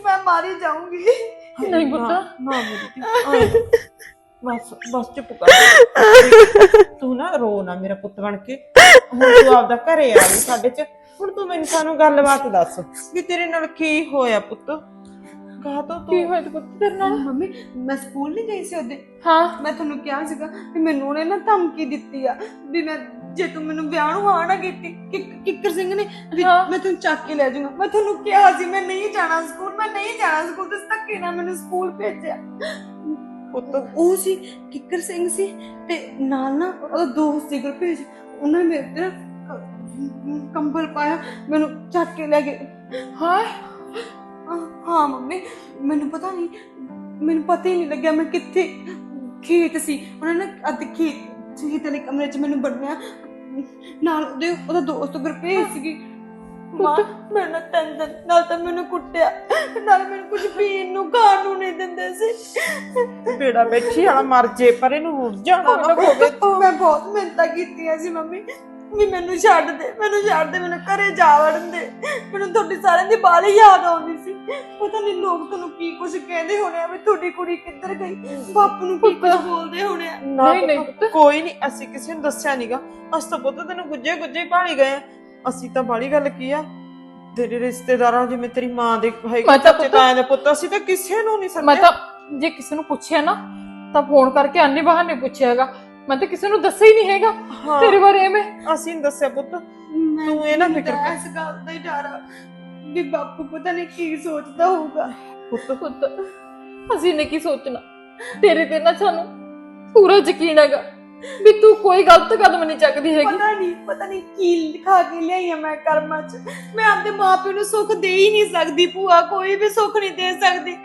ਮੈਂ ਮਾਰੀ ਜਾਊਂਗੀ। ਨਹੀਂ ਪੁੱਤ। ਨਾ ਮੇਰੀ। ਬਸ ਬਸ ਚੁੱਪ ਕਰ ਤੂੰ ਨਾ ਰੋ ਨਾ ਮੇਰਾ ਪੁੱਤ ਬਣ ਕੇ। ਹੁਣ ਤੂੰ ਆਪਦਾ ਘਰੇ ਆ ਗਈ ਸਾਡੇ ਚ। ਹੁਣ ਤੂੰ ਮੈਨੂੰ ਸਾਨੂੰ ਗੱਲਬਾਤ ਦੱਸ ਵੀ ਤੇਰੇ ਨਾਲ ਕੀ ਹੋਇਆ ਪੁੱਤ? ਕਹਾ ਤੋਂ ਕੀ ਤੂੰ ਹੋਇਆ ਤੇ ਪੁੱਤ ਤੇਰੇ ਨਾਲ? ਮੰਮੀ ਮੈਂ ਸਕੂਲ ਨਹੀਂ ਗਈ ਸੀ ਉਹਦੇ। ਹਾਂ। ਮੈਂ ਤੁਹਾਨੂੰ ਕਿਹਾ ਸੀਗਾ ਵੀ ਮੈਨੂੰ ਉਹਨੇ ਨਾ ਧਮਕੀ ਦਿੱਤੀ ਆ ਵੀ ਮੈਂ ਜੇ ਤੂੰ ਮੈਨੂੰ ਵਿਆਹ ਨੂੰ ਹਾਂ ਨਾ ਕੀਤੀ ਕਿੱਕ- ਕਿੱਕਰ ਸਿੰਘ ਨੇ ਵੀ ਹਾਂ। ਮੈਂ ਤੈਨੂੰ ਚੱਕ ਕੇ ਲੈ ਜਾਊਂਗਾ। ਮੈਂ ਤੁਹਾਨੂੰ ਕਿਹਾ ਸੀ ਮੈਂ ਨਹੀਂ ਜਾਣਾ ਸਕੂਲ ਮੈਂ ਨਹੀਂ ਜਾਣਾ ਸਕੂਲ ਤੁਸੀਂ ਧੱਕੇ ਨਾਲ ਮੈਨੂੰ ਸਕੂਲ ਭੇਜਿਆ। ਪੁੱਤ। ਉਹ ਸੀ ਕਿੱਕਰ ਸਿੰਘ ਸੀ ਤੇ ਨਾਲ ਨਾ ਉਹਦਾ ਦੋਸਤ ਸੀ ਗੁਰਭੇਜ ਉਹਨਾਂ ਨੇ ਮੇਰੇ ਤੇ ਨਾ ਕ- ਕੰਬਲ ਪਾਇਆ ਮੈਨੂੰ ਚੱਕ ਕੇ ਲੈ ਗਏ। ਹਾਂ? ਹਾਂ- ਹਾਂ ਮੰਮੀ ਮੈਨੂੰ ਪਤਾ ਨਹੀਂ ਮੈਨੂੰ ਪਤਾ ਹੀ ਨਹੀਂ ਲੱਗਿਆ ਮੈਂ ਕਿੱਥੇ ਖੇਤ ਸੀ। ਉਹਨਾਂ ਨੇ ਅੱਧ ਖੇਤ ਖੇਤ ਵਾਲੇ ਕਮਰੇ 'ਚ ਮੈਨੂੰ ਬੰਨਿਆ ਨਾਲ ਉਹਦੇ ਉਹਦਾ ਦੋਸਤ ਗੁਰਪ੍ਰੀਤ ਸੀਗੀ। ਮਾਂ ਮੈਂ ਨਾ ਤਿੰਨ ਦਿਨ ਨਾਲ ਤਾਂ ਮੈਨੂੰ ਕੁੱਟਿਆ ਨਾਲ ਮੈਨੂੰ ਕੁਝ ਪੀਣ ਨੂੰ ਖਾਣ ਨੂੰ ਨਹੀਂ ਦਿੰਦੇ ਸੀ। ਬੇੜਾ ਬੈਠੀ ਵਾਲਾ ਮਰ ਜੇ ਪਰ ਇਹਨੂੰ ਰੁੱਝ ਜਾਣਾ ਨਾ ਹੋਵੇ। ਮੈਂ ਬਹੁਤ ਮਿਹਨਤਾਂ ਕੀਤੀਆਂ ਸੀ ਮੰਮੀ ਵੀ ਮੈਨੂੰ ਛੱਡ ਦੇ ਮੈਨੂੰ ਛੱਡ ਦੇ ਮੈਨੂੰ ਘਰੇ ਜਾ ਵੜਨ ਦੇ। ਮੈਨੂੰ ਤੁਹਾਡੀ ਸਾਰਿਆਂ ਦੀ ਬਾਲੀ ਯਾਦ ਆਉਂਦੀ ਸੀ। ਪਤਾ ਨਹੀਂ ਲੋਕ ਤੁਹਾਨੂੰ ਕੀ ਕੁਝ ਕਹਿੰਦੇ ਹੋਣੇ ਆ ਵੀ ਤੁਹਾਡੀ ਕੁੜੀ ਕਿੱਧਰ ਗਈ ਬਾਪੂ ਨੂੰ ਕੀ ਕੁਝ ਬੋਲਦੇ ਹੋਣੇ ਆ। ਨਾ ਨਹੀਂ, ਨਹੀਂ। ਕੋਈ ਨਹੀਂ ਅਸੀਂ ਕਿਸੇ ਨੂੰ ਦੱਸਿਆ ਨਹੀਂਗਾ ਅਸੀਂ ਤਾਂ ਪੁੱਤ ਤੈਨੂੰ ਗੁੱਜੇ ਗੁੱਜੇ ਭਾਲੀ ਗਏ ਆ। ਅਸੀਂ ਤਾਂ ਬਾਲੀ ਗੱਲ ਕੀ ਆ? ਤੇਰੇ ਰਿਸ਼ਤੇਦਾਰਾਂ ਜਿਵੇਂ ਤੇਰੀ ਮਾਂ ਦੇ ਹੈਗੇ ਮੈਂ ਤਾਂ ਚਾਚੇ ਪੁੱਤ- ਤਾਇਆਂ ਦੇ ਪੁੱਤ ਅਸੀਂ ਤਾਂ ਕਿਸੇ ਨੂੰ ਨਹੀਂ ਮੈਂ ਤਾਂ ਜੇ ਕਿਸੇ ਨੂੰ ਪੁੱਛਿਆ ਨਾ ਤਾਂ ਫੋਨ ਕਰਕੇ ਆਨੇ ਬਹਾਨੇ ਪੁੱਛਿਆ ਹੈਗਾ। ਮੈਂ ਤਾਂ ਕਿਸੇ ਨੂੰ ਦੱਸਿਆ ਹੀ ਨਹੀਂ ਹੈਗਾ। ਹਾਂ, ਤੇਰੇ ਬਾਰੇ ਐਵੇਂ ਅਸੀਂ ਨੀ ਦੱਸਿਆ ਪੁੱਤ। ਮੈਂ- ਤੂੰ ਇਹ ਨਾ ਫਿਕਰ ਕਰ। ਇਸ ਗੱਲ ਦਾ ਹੀ ਡਰ ਆ ਵੀ ਬਾਪੂ ਪਤਾ ਨਹੀਂ ਕੀ ਸੋਚਦਾ ਹੋਊਗਾ। ਪੁੱਤ। ਪੁੱਤ ਅਸੀਂ ਨੇ ਕੀ ਸੋਚਣਾ। ਤੇਰੇ ਤੇ ਨਾ ਸਾਨੂੰ ਪੂਰਾ ਯਕੀਨ ਹੈਗਾ। ਵੀ ਤੂੰ ਕੋਈ ਗਲਤ ਕਦਮ ਨਹੀਂ ਚੱਕਦੀ ਹੈਗੀ। ਪਤਾ ਨਹੀਂ ਪਤਾ ਨਹੀਂ ਕੀ ਲਿਖਾ ਕੇ ਲਿਆਈ ਆ ਮੈਂ ਕਰਮਾਂ 'ਚ। ਮੈਂ ਆਪਦੇ ਮਾਪਿਆਂ ਨੂੰ ਸੁੱਖ ਦੇ ਹੀ ਨਹੀਂ ਸਕਦੀ ਭੂਆ ਕੋਈ ਵੀ ਸੁੱਖ ਨਹੀਂ ਦੇ ਸਕਦੀ।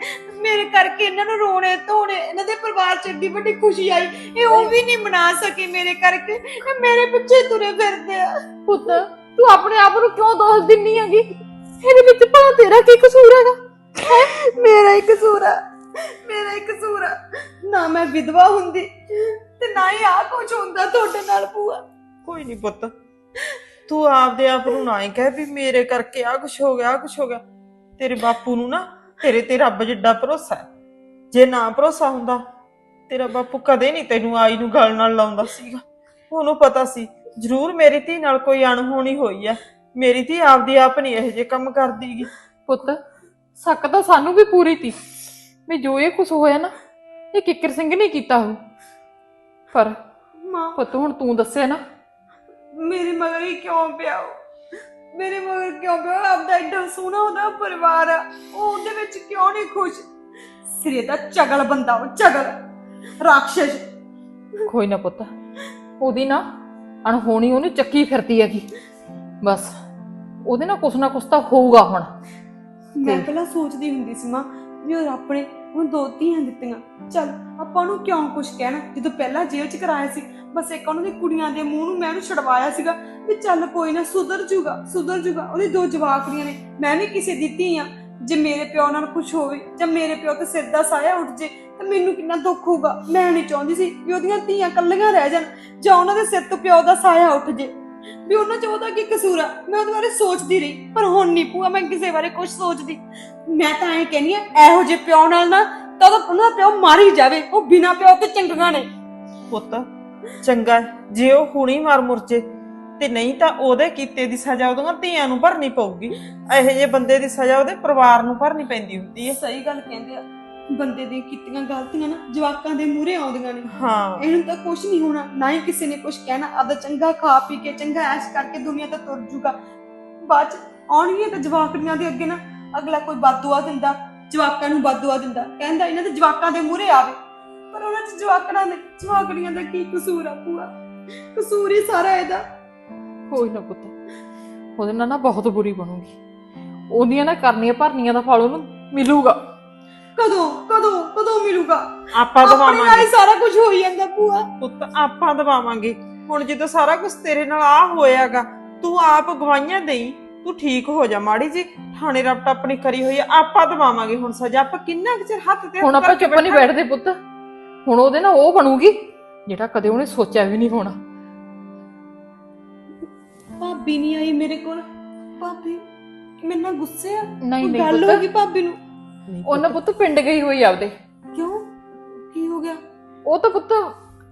ਮੇਰੇ ਕਰਕੇ ਇਹਨਾਂ ਨੂੰ ਰੋਣੇ ਧੋਣੇ ਇਹਨਾਂ ਦੇ ਪਰਿਵਾਰ 'ਚ ਏਡੀ ਵੱਡੀ ਖੁਸ਼ੀ ਆਈ। ਇਹ ਉਹ ਵੀ ਨਹੀਂ ਮਨਾ ਸਕੇ ਮੇਰੇ ਕਰਕੇ। ਇਹ ਮੇਰੇ ਪਿੱਛੇ ਤੁਰੇ ਫਿਰਦੇ ਆ। ਪੁੱਤ ਤੂੰ ਆਪਣੇ ਆਪ ਨੂੰ ਕਿਉਂ ਦੋਸ਼ ਦਿੰਨੀ ਹੈਗੀ? ਇਹਦੇ ਵਿੱਚ ਭਲਾ ਤੇਰਾ ਕੀ ਕਸੂਰ ਹੈਗਾ? ਮੇਰਾ ਹੀ ਕਸੂਰ ਆ। ਮੇਰਾ ਹੀ ਕਸੂਰ ਆ। ਨਾ ਮੈਂ ਵਿਧਵਾ ਹੁੰਦੀ ਤੇ ਨਾ ਹੀ ਆ ਕੁਝ ਹੁੰਦਾ ਤੁਹਾਡੇ ਨਾਲ ਭੂਆ। ਕੋਈ ਨਹੀਂ ਪੁੱਤ। ਤੂੰ ਆਪਦੇ ਆਪ ਨੂੰ ਨਾ ਹੀ ਕਹਿ ਵੀ ਮੇਰੇ ਕਰਕੇ ਆ ਕੁਛ ਹੋ ਗਿਆ ਆ ਕੁਛ ਹੋ ਗਿਆ। ਤੇਰੇ ਬਾਪੂ ਨੂੰ ਨਾ ਤੇਰੇ ਤੇ ਰੱਬ ਜਿੱਡਾ ਭਰੋਸਾ ਹੈ। ਜੇ ਨਾ ਭਰੋਸਾ ਹੁੰਦਾ ਤੇਰਾ ਬਾਪੂ ਕਦੇ ਨਹੀਂ ਤੈਨੂੰ ਆਈ ਨੂੰ ਗਲ ਨਾਲ ਲਾਉਂਦਾ ਸੀਗਾ। ਉਹਨੂੰ ਪਤਾ ਸੀ ਜ਼ਰੂਰ ਮੇਰੀ ਧੀ ਨਾਲ ਕੋਈ ਅਣਹੋਣੀ ਹੋਈ ਆ ਮੇਰੀ ਧੀ ਆਪਦੀ ਆਪ ਨਹੀਂ ਇਹੋ ਜਿਹੇ ਕੰਮ ਕਰਦੀਗੀ ਪੁੱਤ ਸੱਕ ਤਾਂ ਸਾਨੂੰ ਵੀ ਪੂਰੀ ਤੀ। ਵੀ ਜੋ ਇਹ ਕੁਝ ਹੋਇਆ ਨਾ ਇਹ ਕਿੱਕਰ ਸਿੰਘ ਨੇ ਕੀਤਾ ਹੋ ਪਰ ਮਾਂ। ਪੁੱਤ ਹੁਣ ਤੂੰ ਦੱਸਿਆ ਨਾ। ਮੇਰੇ ਮਗਰ ਹੀ ਕਿਉਂ ਪਿਆ ਉਹ? ਮੇਰੇ ਮਗਰ ਕਿਉਂ ਪਿਆ ਉਹ? ਆਪਦਾ ਐਡਾ ਸੋਹਣਾ ਉਹਦਾ ਪਰਿਵਾਰ ਆ। ਉਹ ਉਹਦੇ ਵਿੱਚ ਕਿਉਂ ਨਹੀਂ ਖੁਸ਼? ਸਿਰੇ ਦਾ ਚਗਲ ਬੰਦਾ ਉਹ ਚਗਲ। ਰਾਖਸ਼ ਕੋਈ ਨਾ ਪੁੱਤ ਉਹਦੀ ਨਾ ਅਣਹੋਣੀ ਉਹਨੂੰ ਚੱਕੀ ਫਿਰਦੀ ਹੈਗੀ। ਬਸ ਉਹਦੇ ਨਾਲ ਕੁਛ ਨਾ ਕੁਛ ਤਾਂ ਹੋਊਗਾ ਹੁਣ। ਮੈਂ ਪਹਿਲਾਂ ਸੋਚਦੀ ਹੁੰਦੀ ਸੀ ਮਾਂ ਵੀ ਉਹ ਰੱਬ ਨੇ ਉਹ ਦੋ ਧੀਆਂ ਦਿੱਤੀਆਂ। ਚੱਲ, ਆਪਾਂ ਨੂੰ ਕਿਉਂ ਕੁਝ ਕਹਿਣਾ? ਜਦੋਂ ਪਹਿਲਾਂ ਜੇਲ੍ਹ ਚ ਕਰਾਇਆ ਸੀ, ਬਸ ਇੱਕ ਉਹਨਾਂ ਦੀ ਕੁੜੀਆਂ ਦੇ ਮੂੰਹ ਨੂੰ ਮੈਂ ਉਹਨੂੰ ਛਡਵਾਇਆ ਸੀਗਾ ਵੀ ਚੱਲ ਕੋਈ ਨਾ, ਸੁਧਰ ਜੂਗਾ ਸੁਧਰ ਜੂਗਾ। ਉਹਦੇ ਦੋ ਜਵਾਕੜੀਆਂ ਨੇ, ਮੈਂ ਵੀ ਕਿਸੇ ਦੀ ਧੀ ਆ। ਜੇ ਮੇਰੇ ਪਿਓ ਨਾਲ ਕੁਝ ਹੋਵੇ, ਜਾਂ ਮੇਰੇ ਪਿਓ ਤੇ ਸਿਰ ਦਾ ਸਾਇਆ ਉੱਠ ਜੇ, ਤਾਂ ਮੈਨੂੰ ਕਿੰਨਾ ਦੁੱਖ ਹੋਊਗਾ। ਮੈਂ ਨਹੀਂ ਚਾਹੁੰਦੀ ਸੀ ਵੀ ਉਹਦੀਆਂ ਧੀਆਂ ਕੱਲੀਆਂ ਰਹਿ ਜਾਣ, ਜਾਂ ਉਹਨਾਂ ਦੇ ਸਿਰ ਤੋਂ ਪਿਓ ਦਾ ਸਾਇਆ ਉੱਠ ਜੇ। ਵੀ ਉਹਨਾਂ ਚ ਉਹਦਾ ਕੀ ਕਸੂਰ ਆ? ਮੈਂ ਉਹਦੇ ਬਾਰੇ ਸੋਚਦੀ ਰਹੀ ਪਰ ਹੁਣ ਨਹੀਂ ਪੂਆ ਮੈਂ ਕਿਸੇ ਬਾਰੇ ਕੁਝ ਸੋਚਦੀ। ਮੈਂ ਤਾਂ ਐਂ ਕਹਿੰਦੀ ਆ ਇਹੋ ਜਿਹੇ ਪਿਓ ਨਾਲ ਨਾ ਤਾਂ ਉਹਦਾ ਉਹਨਾਂ ਦਾ ਪਿਓ ਮਾਰ ਹੀ ਜਾਵੇ ਉਹ ਬਿਨਾ ਪਿਓ ਤੇ ਚੰਗੀਆਂ ਨੇ। ਪੁੱਤ ਚੰਗਾ ਹੈ, ਜੇ ਉਹ ਹੁਣੀ ਮਰ ਮੁਰਜੇ ਤੇ ਨਹੀਂ ਤਾਂ ਉਹਦੇ ਕੀਤੇ ਦੀ ਸਜ਼ਾ ਉਹਦੀਆਂ ਧੀਆਂ ਨੂੰ ਭਰਨੀ ਪਊਗੀ। ਇਹੋ ਜਿਹੇ ਬੰਦੇ ਦੀ ਸਜ਼ਾ ਉਹਦੇ ਪਰਿਵਾਰ ਨੂੰ ਭਰਨੀ ਪੈਂਦੀ ਹੁੰਦੀ ਹੈ। ਸਹੀ ਗੱਲ ਕਹਿੰਦੇ ਆ। ਬੰਦੇ ਦੀਆਂ ਕੀਤੀਆਂ ਗਲਤੀਆਂ ਨਾ ਜਵਾਕਾਂ ਦੇ ਮੂਹਰੇ ਆਉਂਦੀਆਂ ਨੇ। ਹਾਂ। ਇਹਨੂੰ ਤਾਂ ਕੁਝ ਨਹੀਂ ਹੋਣਾ ਨਾ ਹੀ ਕਿਸੇ ਨੇ ਕੁਝ ਕਹਿਣਾ। ਆਦਾ ਚੰਗਾ ਖਾ ਪੀ ਕੇ ਚੰਗਾ ਐਸ਼ ਕਰਕੇ ਦੁਨੀਆ ਤੋਂ ਤੁਰ ਜੂਗਾ। ਬਾਅਦ ਚ ਆਉਣਗੀਆਂ ਤਾਂ ਜਵਾਕੜੀਆਂ ਦੇ ਅੱਗੇ ਨਾ ਅਗਲਾ ਕੋਈ ਬਾਦੂਆ ਦਿੰਦਾ ਜਵਾਕਾਂ ਨੂੰ ਬਾਦੂਆ ਦਿੰਦਾ। ਕਹਿੰਦਾ ਇਹਨਾਂ ਦੇ ਜਵਾਕਾਂ ਦੇ ਮੂਹਰੇ ਆਵੇ। ਪਰ ਉਹਨਾਂ ਚ ਜਵਾਕੜਾਂ ਦੇ ਜਵਾਕੜੀਆਂ ਦਾ ਕੀ ਕਸੂਰ ਆ ਪੂਰਾ ਕਸੂਰ ਹੀ ਸਾਰਾ ਇਹਦਾ। ਕੋਈ ਨਾ ਪੁੱਤ ਉਹਦੇ ਨਾਲ ਨਾ ਬਹੁਤ ਬੁਰੀ ਬਣੂਗੀ। ਉਹਦੀਆਂ ਨਾ ਕਰਨੀਆਂ ਭਰਨੀਆਂ ਦਾ ਫਲ ਉਹਨੂੰ ਮਿਲੂਗਾ। ਕਦੋਂ ਕਦੋਂ ਕਦੋਂ ਮਿਲੂਗਾ? ਆਪਾਂ ਆਪਣੇ ਨਾਲ ਦਵਾਵਾਂਗੇ। ਸਾਰਾ ਕੁਝ ਹੋਈ ਜਾਂਦਾ ਭੂਆ। ਪੁੱਤ ਆਪਾਂ ਦਵਾਵਾਂਗੇ। ਹੁਣ ਜਦੋਂ ਸਾਰਾ ਕੁਝ ਤੇਰੇ ਨਾਲ ਆ ਹੋਇਆਗਾ ਤੂੰ ਆਪ ਗਵਾਈਆਂ ਦੇਈ ਤੂੰ ਠੀਕ ਹੋ ਜਾ ਮਾੜੀ ਜੀ ਥਾਣੇ ਰਪਟ ਆਪਣੀ ਕਰੀ ਹੋਈ ਆ ਆਪਾਂ ਦਵਾਵਾਂਗੇ ਹੁਣ ਸਜ਼ਾ। ਆਪਾਂ ਕਿੰਨਾ ਕੁ ਚਿਰ ਹੱਥ ਤੇ ਹੱਥ ਹੁਣ ਆਪਾਂ ਕਰਕੇ ਚੁੱਪ ਨਹੀਂ ਬੈਠਾਂਗੇ? ਬੈਠਦੇ ਪੁੱਤ। ਹੁਣ ਉਹਦੇ ਨਾਲ ਉਹ ਬਣੂਗੀ ਜਿਹੜਾ ਕਦੇ ਉਹਨੇ ਸੋਚਿਆ ਵੀ ਨਹੀਂ ਹੋਣਾ। ਭਾਬੀ ਨਹੀਂ ਆਈ ਮੇਰੇ ਕੋਲ। ਭਾਬੀ ਮੇਰੇ ਨਾਲ ਗੁੱਸੇ ਆ। ਨਹੀਂ ਕੋਈ ਨਹੀਂ ਗੱਲ ਹੋ ਗਈ ਭਾਬੀ ਨੂੰ। ਨਹੀਂ ਉਹਨਾਂ ਪੁੱਤ। ਪਿੰਡ ਗਈ ਹੋਈ ਆਪਦੇ। ਕਿਉਂ? ਕੀ ਹੋ ਗਿਆ? ਉਹ ਤਾਂ ਪੁੱਤ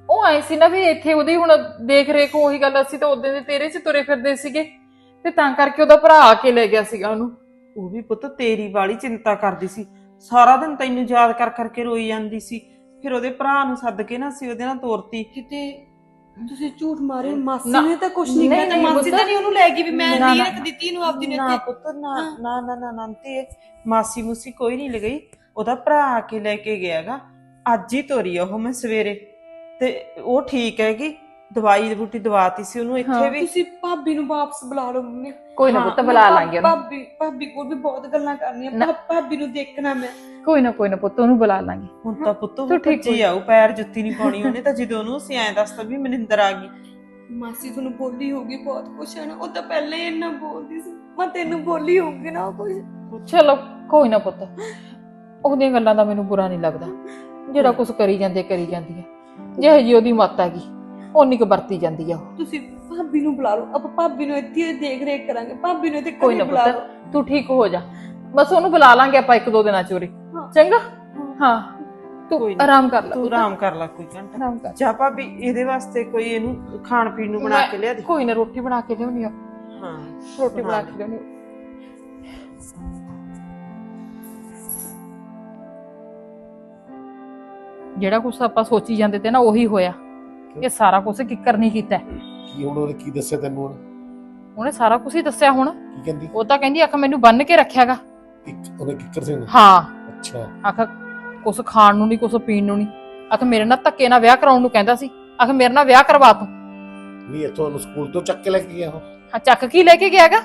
ਉਹ ਆਏ ਸੀ ਨਾ ਵੀ ਇੱਥੇ ਉਹਦੀ ਹੁਣ ਦੇਖ ਰੇਖ ਉਹੀ ਗੱਲ ਅਸੀਂ ਤਾਂ ਉਦੋਂ ਦੇ ਤੇਰੇ 'ਚ ਤੁਰੇ ਫਿਰਦੇ ਸੀਗੇ। ਤੇ ਤਾਂ ਕਰਕੇ ਉਹਦਾ ਭਰਾ ਆ ਕੇ ਲੈ ਗਿਆ ਸੀਗਾ ਉਹਨੂੰ। ਉਹ ਵੀ ਪੁੱਤ ਤੇਰੀ ਵਾਲੀ ਚਿੰਤਾ ਕਰਦੀ ਸੀ। ਸਾਰਾ ਦਿਨ ਤੈਨੂੰ ਯਾਦ ਕਰ ਕਰਕੇ ਰੋਈ ਜਾਂਦੀ ਸੀ। ਫਿਰ ਉਹਦੇ ਭਰਾ ਨੂੰ ਸੱਦ ਕੇ ਨਾ ਸੀ ਉਹਦੇ ਨਾਲ ਤੋਰਤੀ। ਕਿਤੇ ਤੁਸੀਂ ਝੂਠ ਮਾਰੇ ਮਾਸੀ ਨਾ- ਨੇ ਤਾਂ ਕੁਝ ਨਹੀਂ ਨਹੀਂ, ਕੀਤਾ ਨਹੀਂ ਮਾਸੀ ਪੁੱਤ। ਤਾਂ ਨਹੀਂ ਉਹਨੂੰ ਲੈ ਗਈ ਵੀ ਮੈਂ ਨਾ, ਨਹੀਂ। ਰੱਖ ਦਿੱਤੀ ਨੂੰ ਆਪਦੀ ਨੇ ਨਾ ਇੱਥੇ ਪੁੱਤ ਨਾ ਹਾਂ। ਨਾ ਨਾ ਨਾ ਨਾ ਤੇ ਮਾਸੀ ਮੂਸੀ ਕੋਈ ਨਹੀਂ ਲਗਈ। ਉਹਦਾ ਭਰਾ ਆ ਕੇ ਲੈ ਕੇ ਗਿਆਗਾ ਅੱਜ ਹੀ ਤੋਰੀ ਆ ਉਹ ਮੈਂ ਸਵੇਰੇ। ਤੇ ਉਹ ਠੀਕ ਹੈਗੀ। ਦਵਾਈ ਦੀ ਬੂਟੀ ਦਵਾਤੀ ਸੀ ਉਹਨੂੰ ਇੱਥੇ ਹਾਂ, ਵੀ। ਤੁਸੀਂ ਭਾਬੀ ਨੂੰ ਵਾਪਸ ਬੁਲਾ ਲਓ ਮੰਮੀ। ਕੋਈ ਨਾ ਪੁੱਤ ਬੁਲਾ ਲਾਂਗੇ ਉਹਨੂੰ। ਭਾਬੀ ਭਾਬੀ ਕੋਲ ਵੀ ਬਹੁਤ ਗੱਲਾਂ ਕਰਨੀਆਂ। ਭਾ- ਭਾਬੀ ਨੂੰ ਦੇਖਣਾ ਮੈਂ। ਕੋਈ ਨਾ ਕੋਈ ਨਾ ਪੁੱਤ ਉਹਨੂੰ ਬੁਲਾ ਲਾਂਗੇ। ਹੁਣ ਤਾਂ ਪੁੱਤ ਉਹ ਤੂੰ ਠੀਕ ਭੱਜੀ ਆਊ ਪੈਰ ਜੁੱਤੀ ਨਹੀਂ ਪਾਉਣੀ ਉਹਨੇ ਤਾਂ ਜਦੋਂ ਉਹਨੂੰ ਅਸੀਂ ਐਂ ਦੱਸਤਾ ਵੀ ਮਨਿੰਦਰ ਆ ਗਈ। ਮਾਸੀ ਤੁਹਾਨੂੰ ਬੋਲੀ ਹੋਗੀ ਬਹੁਤ ਕੁਛ ਹੈ ਨਾ ਉਹ ਤਾਂ ਪਹਿਲਾਂ ਹੀ ਇੰਨਾ ਬੋਲਦੀ ਸੀ। ਮੈਂ ਤੈਨੂੰ ਬੋਲੀ ਹੋਊਗੀ ਨਾ ਕੁਝ ਚਲੋ ਕੋਈ ਨਾ ਪੁੱਤ ਉਹਦੀਆਂ ਗੱਲਾਂ ਦਾ ਮੈਨੂੰ ਬੁਰਾ ਨਹੀਂ ਲੱਗਦਾ। ਜਿਹੜਾ ਕੁਝ ਕਰੀ ਜਾਂਦੇ ਕਰੀ ਜਾਂਦੀ ਹੈ ਜਿਹੇ ਜੀ ਉਹਦੀ ਮੱਤ ਹੈਗੀ ਓਨੀ ਕੁ ਵਰਤੀ ਜਾਂਦੀ ਆ ਉਹ। ਤੁਸੀਂ ਭਾਬੀ ਨੂੰ ਬੁਲਾ ਲਓ ਆਪਾਂ ਭਾਬੀ ਨੂੰ ਇੱਥੇ ਦੇਖ ਰੇਖ ਕਰਾਂਗੇ ਭਾਬੀ ਨੂੰ ਇੱਥੇ ਕੋਈ ਨਾ ਬੁਲਾ ਪੁੱਤ ਤੂੰ ਠੀਕ ਹੋ ਜਾ। ਬਸ ਉਹਨੂੰ ਬੁਲਾ ਲਾਂਗੇ ਆਪਾਂ ਇੱਕ ਦੋ ਦਿਨਾਂ ਚੋਰੀ। ਚੰਗਾ? ਹਾਂ। ਤੂੰ ਨਾ। ਆਰਾਮ ਕਰ ਲੈ ਤੂੰ ਆਰਾਮ ਕਰ ਲੈ ਕੋਈ ਘੰਟਾ। ਆਰਾਮ ਕਰ। ਜਾ ਭਾਬੀ ਇਹਦੇ ਵਾਸਤੇ ਕੋਈ ਇਹਨੂੰ ਖਾਣ ਪੀਣ ਨੂੰ ਬਣਾ ਮੈਂ- ਕੇ ਲਿਆ ਦੇ। ਕੋਈ ਨਾ ਰੋਟੀ ਬਣਾ ਕੇ ਲਿਆਉਣੀ ਆ। ਹਾਂ ਰੋਟੀ ਬਣਾ ਬਣਾ ਲੈ। ਕੇ ਲਿਆਉਣੀ ਆ। ਜਿਹੜਾ ਕੁਛ ਆਪਾਂ ਸੋਚੀ ਜਾਂਦੇ ਤੇ ਨਾ ਉਹੀ ਹੋਇਆ। ਇਹ ਸਾਰਾ ਕੁਝ ਕਿੱਕਰ ਨਹੀਂ ਕੀਤਾ। ਕੀ ਹੁਣ ਉਹਨੇ ਕੀ ਦੱਸਿਆ ਤੈਨੂੰ ਹੁਣ? ਉਹਨੇ ਸਾਰਾ ਕੁਝ ਹੀ ਦੱਸਿਆ ਹੁਣ। ਕੀ ਕਹਿੰਦੀ? ਉਹ ਤਾਂ ਕਹਿੰਦੀ ਆਖ ਮੈਨੂੰ ਬੰਨ ਕੇ ਰੱਖਿਆਗਾ। ਕਿੱਕ- ਉਹਨੇ ਕਿੱਕਰ ਸਿੰਘ ਹਾਂ। ਅੱਛਾ। ਆਖ ਕੁਛ ਖਾਣ ਨੂੰ ਨਹੀਂ ਕੁਛ ਪੀਣ ਨੂੰ ਨਹੀਂ ਆਖ ਮੇਰੇ ਨਾਲ ਧੱਕੇ ਨਾਲ ਵਿਆਹ ਕਰਾਉਣ ਨੂੰ ਕਹਿੰਦਾ ਸੀ। ਆਖ ਮੇਰੇ ਨਾਲ ਵਿਆਹ ਕਰਵਾ ਤੂੰ। ਨਹੀਂ ਇੱਥੋਂ ਉਹਨੂੰ ਸਕੂਲ ਤੋਂ ਚੱਕ ਕੇ ਲੈ ਕੇ ਗਿਆ ਉਹ। ਹਾਂ ਚੱਕ ਕੀ ਲੈ ਕੇ ਗਿਆਗਾ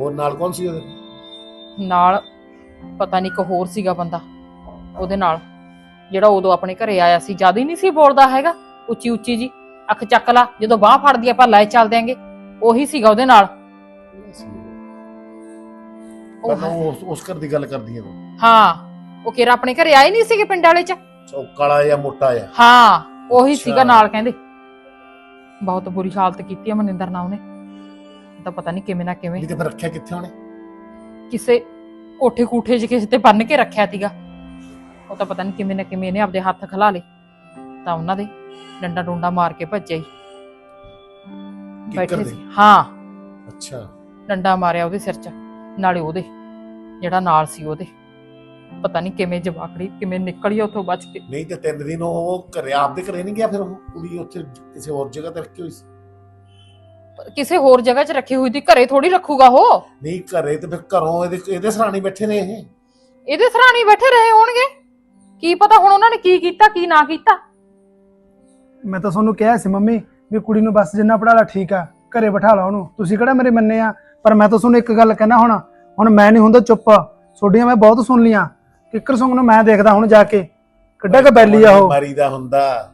ਹੋਰ ਨਾਲ ਕੌਣ ਸੀ ਉਹਦੇ? ਨਾਲ ਪਤਾ ਨਹੀਂ ਇੱਕ ਹੋਰ ਸੀਗਾ ਬੰਦਾ ਉਹਦੇ ਨਾਲ। ਜਿਹੜਾ ਉਦੋਂ ਆਪਣੇ ਘਰੇ ਆਇਆ ਸੀ ਜ਼ਿਆਦਾ ਹੀ ਨਹੀਂ ਸੀ ਬੋਲਦਾ ਹੈਗਾ ਉੱਚੀ ਉੱਚੀ ਜੀ। ਅੱਖ ਚੱਕ ਲਾ ਜਦੋਂ ਬਾਹ ਫੜਦੀ ਆਪਾਂ ਲੈ ਚੱਲ ਦਿਆਂਗੇ। ਉਹੀ ਸੀਗਾ ਉਹਦੇ ਨਾਲ। ਉਹ ਉਸ- ਉਸ ਘਰ ਦੀ ਗੱਲ ਕਰਦੀ ਆ ਤੂੰ। ਹਾਂ। ਉਹ ਕਿਹੜਾ ਆਪਣੇ ਘਰੇ ਆਏ ਨਹੀਂ ਸੀਗੇ ਪਿੰਡ ਵਾਲੇ ਚ? ਉਹ ਕਾਲਾ ਜਾਂ ਮੋਟਾ ਜਾਂ ਹਾਂ ਉਹੀ ਅੱਛਾ। ਸੀਗਾ ਨਾਲ ਕਹਿੰਦੇ। ਬਹੁਤ ਬੁਰੀ ਹਾਲਤ ਕੀਤੀ ਆ ਮਨਿੰਦਰ ਨਾਲ ਉਹਨੇ। ਤਾਂ ਪਤਾ ਨਹੀਂ ਕਿਵੇਂ ਨਾ ਕਿਵੇਂ। ਨਹੀਂ ਤੇ ਫਿਰ ਰੱਖਿਆ ਕਿੱਥੇ ਉਹਨੇ? ਕਿਸੇ ਕੋਠੇ ਕੂਠੇ 'ਚ ਕਿਸੇ ਤੇ ਬੰਨ ਕੇ ਰੱਖਿਆ ਸੀਗਾ। ਉਹ ਤਾਂ ਪਤਾ ਨਹੀਂ ਕਿਵੇਂ ਨਾ ਕਿਵੇਂ ਇਹਨੇ ਆਪਦੇ ਹੱਥ ਖਲਾ ਲਏ। ਤਾਂ ਉਹਨਾਂ ਦੇ ਡੰਡਾ ਡੁੰਡਾ ਮਾਰ ਕੇ ਭੱਜਿਆ ਹੀ। ਕਿੱਕਰ ਬੈਠੇ ਦੇ? ਸੀ। ਹਾਂ। ਅੱਛਾ। ਡੰਡਾ ਮਾਰਿਆ ਉਹਦੇ ਸਿਰ 'ਚ। ਨਾਲੇ ਉਹਦੇ ਜਿਹੜਾ ਨਾਲ ਸੀ ਉਹਦੇ। ਪਤਾ ਨਹੀਂ ਕਿਵੇਂ ਜਵਾਕੜੀ ਕਿਵੇਂ ਨਿਕਲੀ ਉੱਥੋਂ ਬਚ ਕੇ। ਨਹੀਂ ਤੇ ਤਿੰਨ ਦਿਨ ਉਹ ਘਰੇ ਆਪਦੇ ਘਰੇ ਨਹੀਂ ਗਿਆ ਫਿਰ ਉਹ ਕੁੜੀ ਉੱਥੇ ਕਿਸੇ ਹੋਰ ਜਗ੍ਹਾ ਤੇ ਰੱਖੀ ਹੋਈ ਸੀ? ਕਿਸੇ ਹੋਰ ਜਗ੍ਹਾ 'ਚ ਰੱਖੀ ਹੋਈ ਦੀ ਘਰੇ ਥੋੜੀ ਰੱਖੂਗਾ ਉਹ? ਨਹੀਂ ਘਰੇ ਤੇ ਫਿਰ ਘਰੋਂ ਇਹਦੇ ਇਹਦੇ ਸਰਾਣੀ ਬੈਠੇ ਨੇ ਇਹ। ਇਹਦੇ ਸਰਾਣੀ ਬੈਠੇ ਰਹੇ ਹੋਣਗੇ? ਕੀ ਪਤਾ ਹੁਣ ਉਹਨਾਂ ਨੇ ਕੀ ਕੀਤਾ ਕੀ ਨਾ ਕੀਤਾ? ਮੈਂ ਤਾਂ ਤੁਹਾਨੂੰ ਕਿਹਾ ਸੀ ਮੰਮੀ ਵੀ ਕੁੜੀ ਨੂੰ ਬਸ ਜਿੰਨਾ ਪੜਾ ਲਾ ਠੀਕ ਆ ਘਰੇ ਬਿਠਾ ਲਾ ਉਹਨੂੰ। ਤੁਸੀਂ ਕਿਹੜਾ ਮੇਰੇ ਮੰਨੇ ਆ? ਪਰ ਮੈਂ ਤਾਂ ਤੁਹਾਨੂੰ ਇੱਕ ਗੱਲ ਕਹਿਣਾ ਹੁਣ ਹੁਣ ਮੈਂ ਨਹੀਂ ਹੁੰਦਾ ਚੁੱਪ। ਛੋਡੀਆਂ ਮੈਂ ਬਹੁਤ ਸੁਣ ਲੀਆਂ ਕਿੱਕਰ ਸਿੰਘ ਨੂੰ ਮੈਂ ਦੇਖਦਾ ਹੁਣ ਜਾ ਕੇ। ਕਿੱਡਾ ਕ ਬੈਲੀ ਆ ਉਹ। ਮਾਰੀ ਦਾ ਹੁੰਦਾ।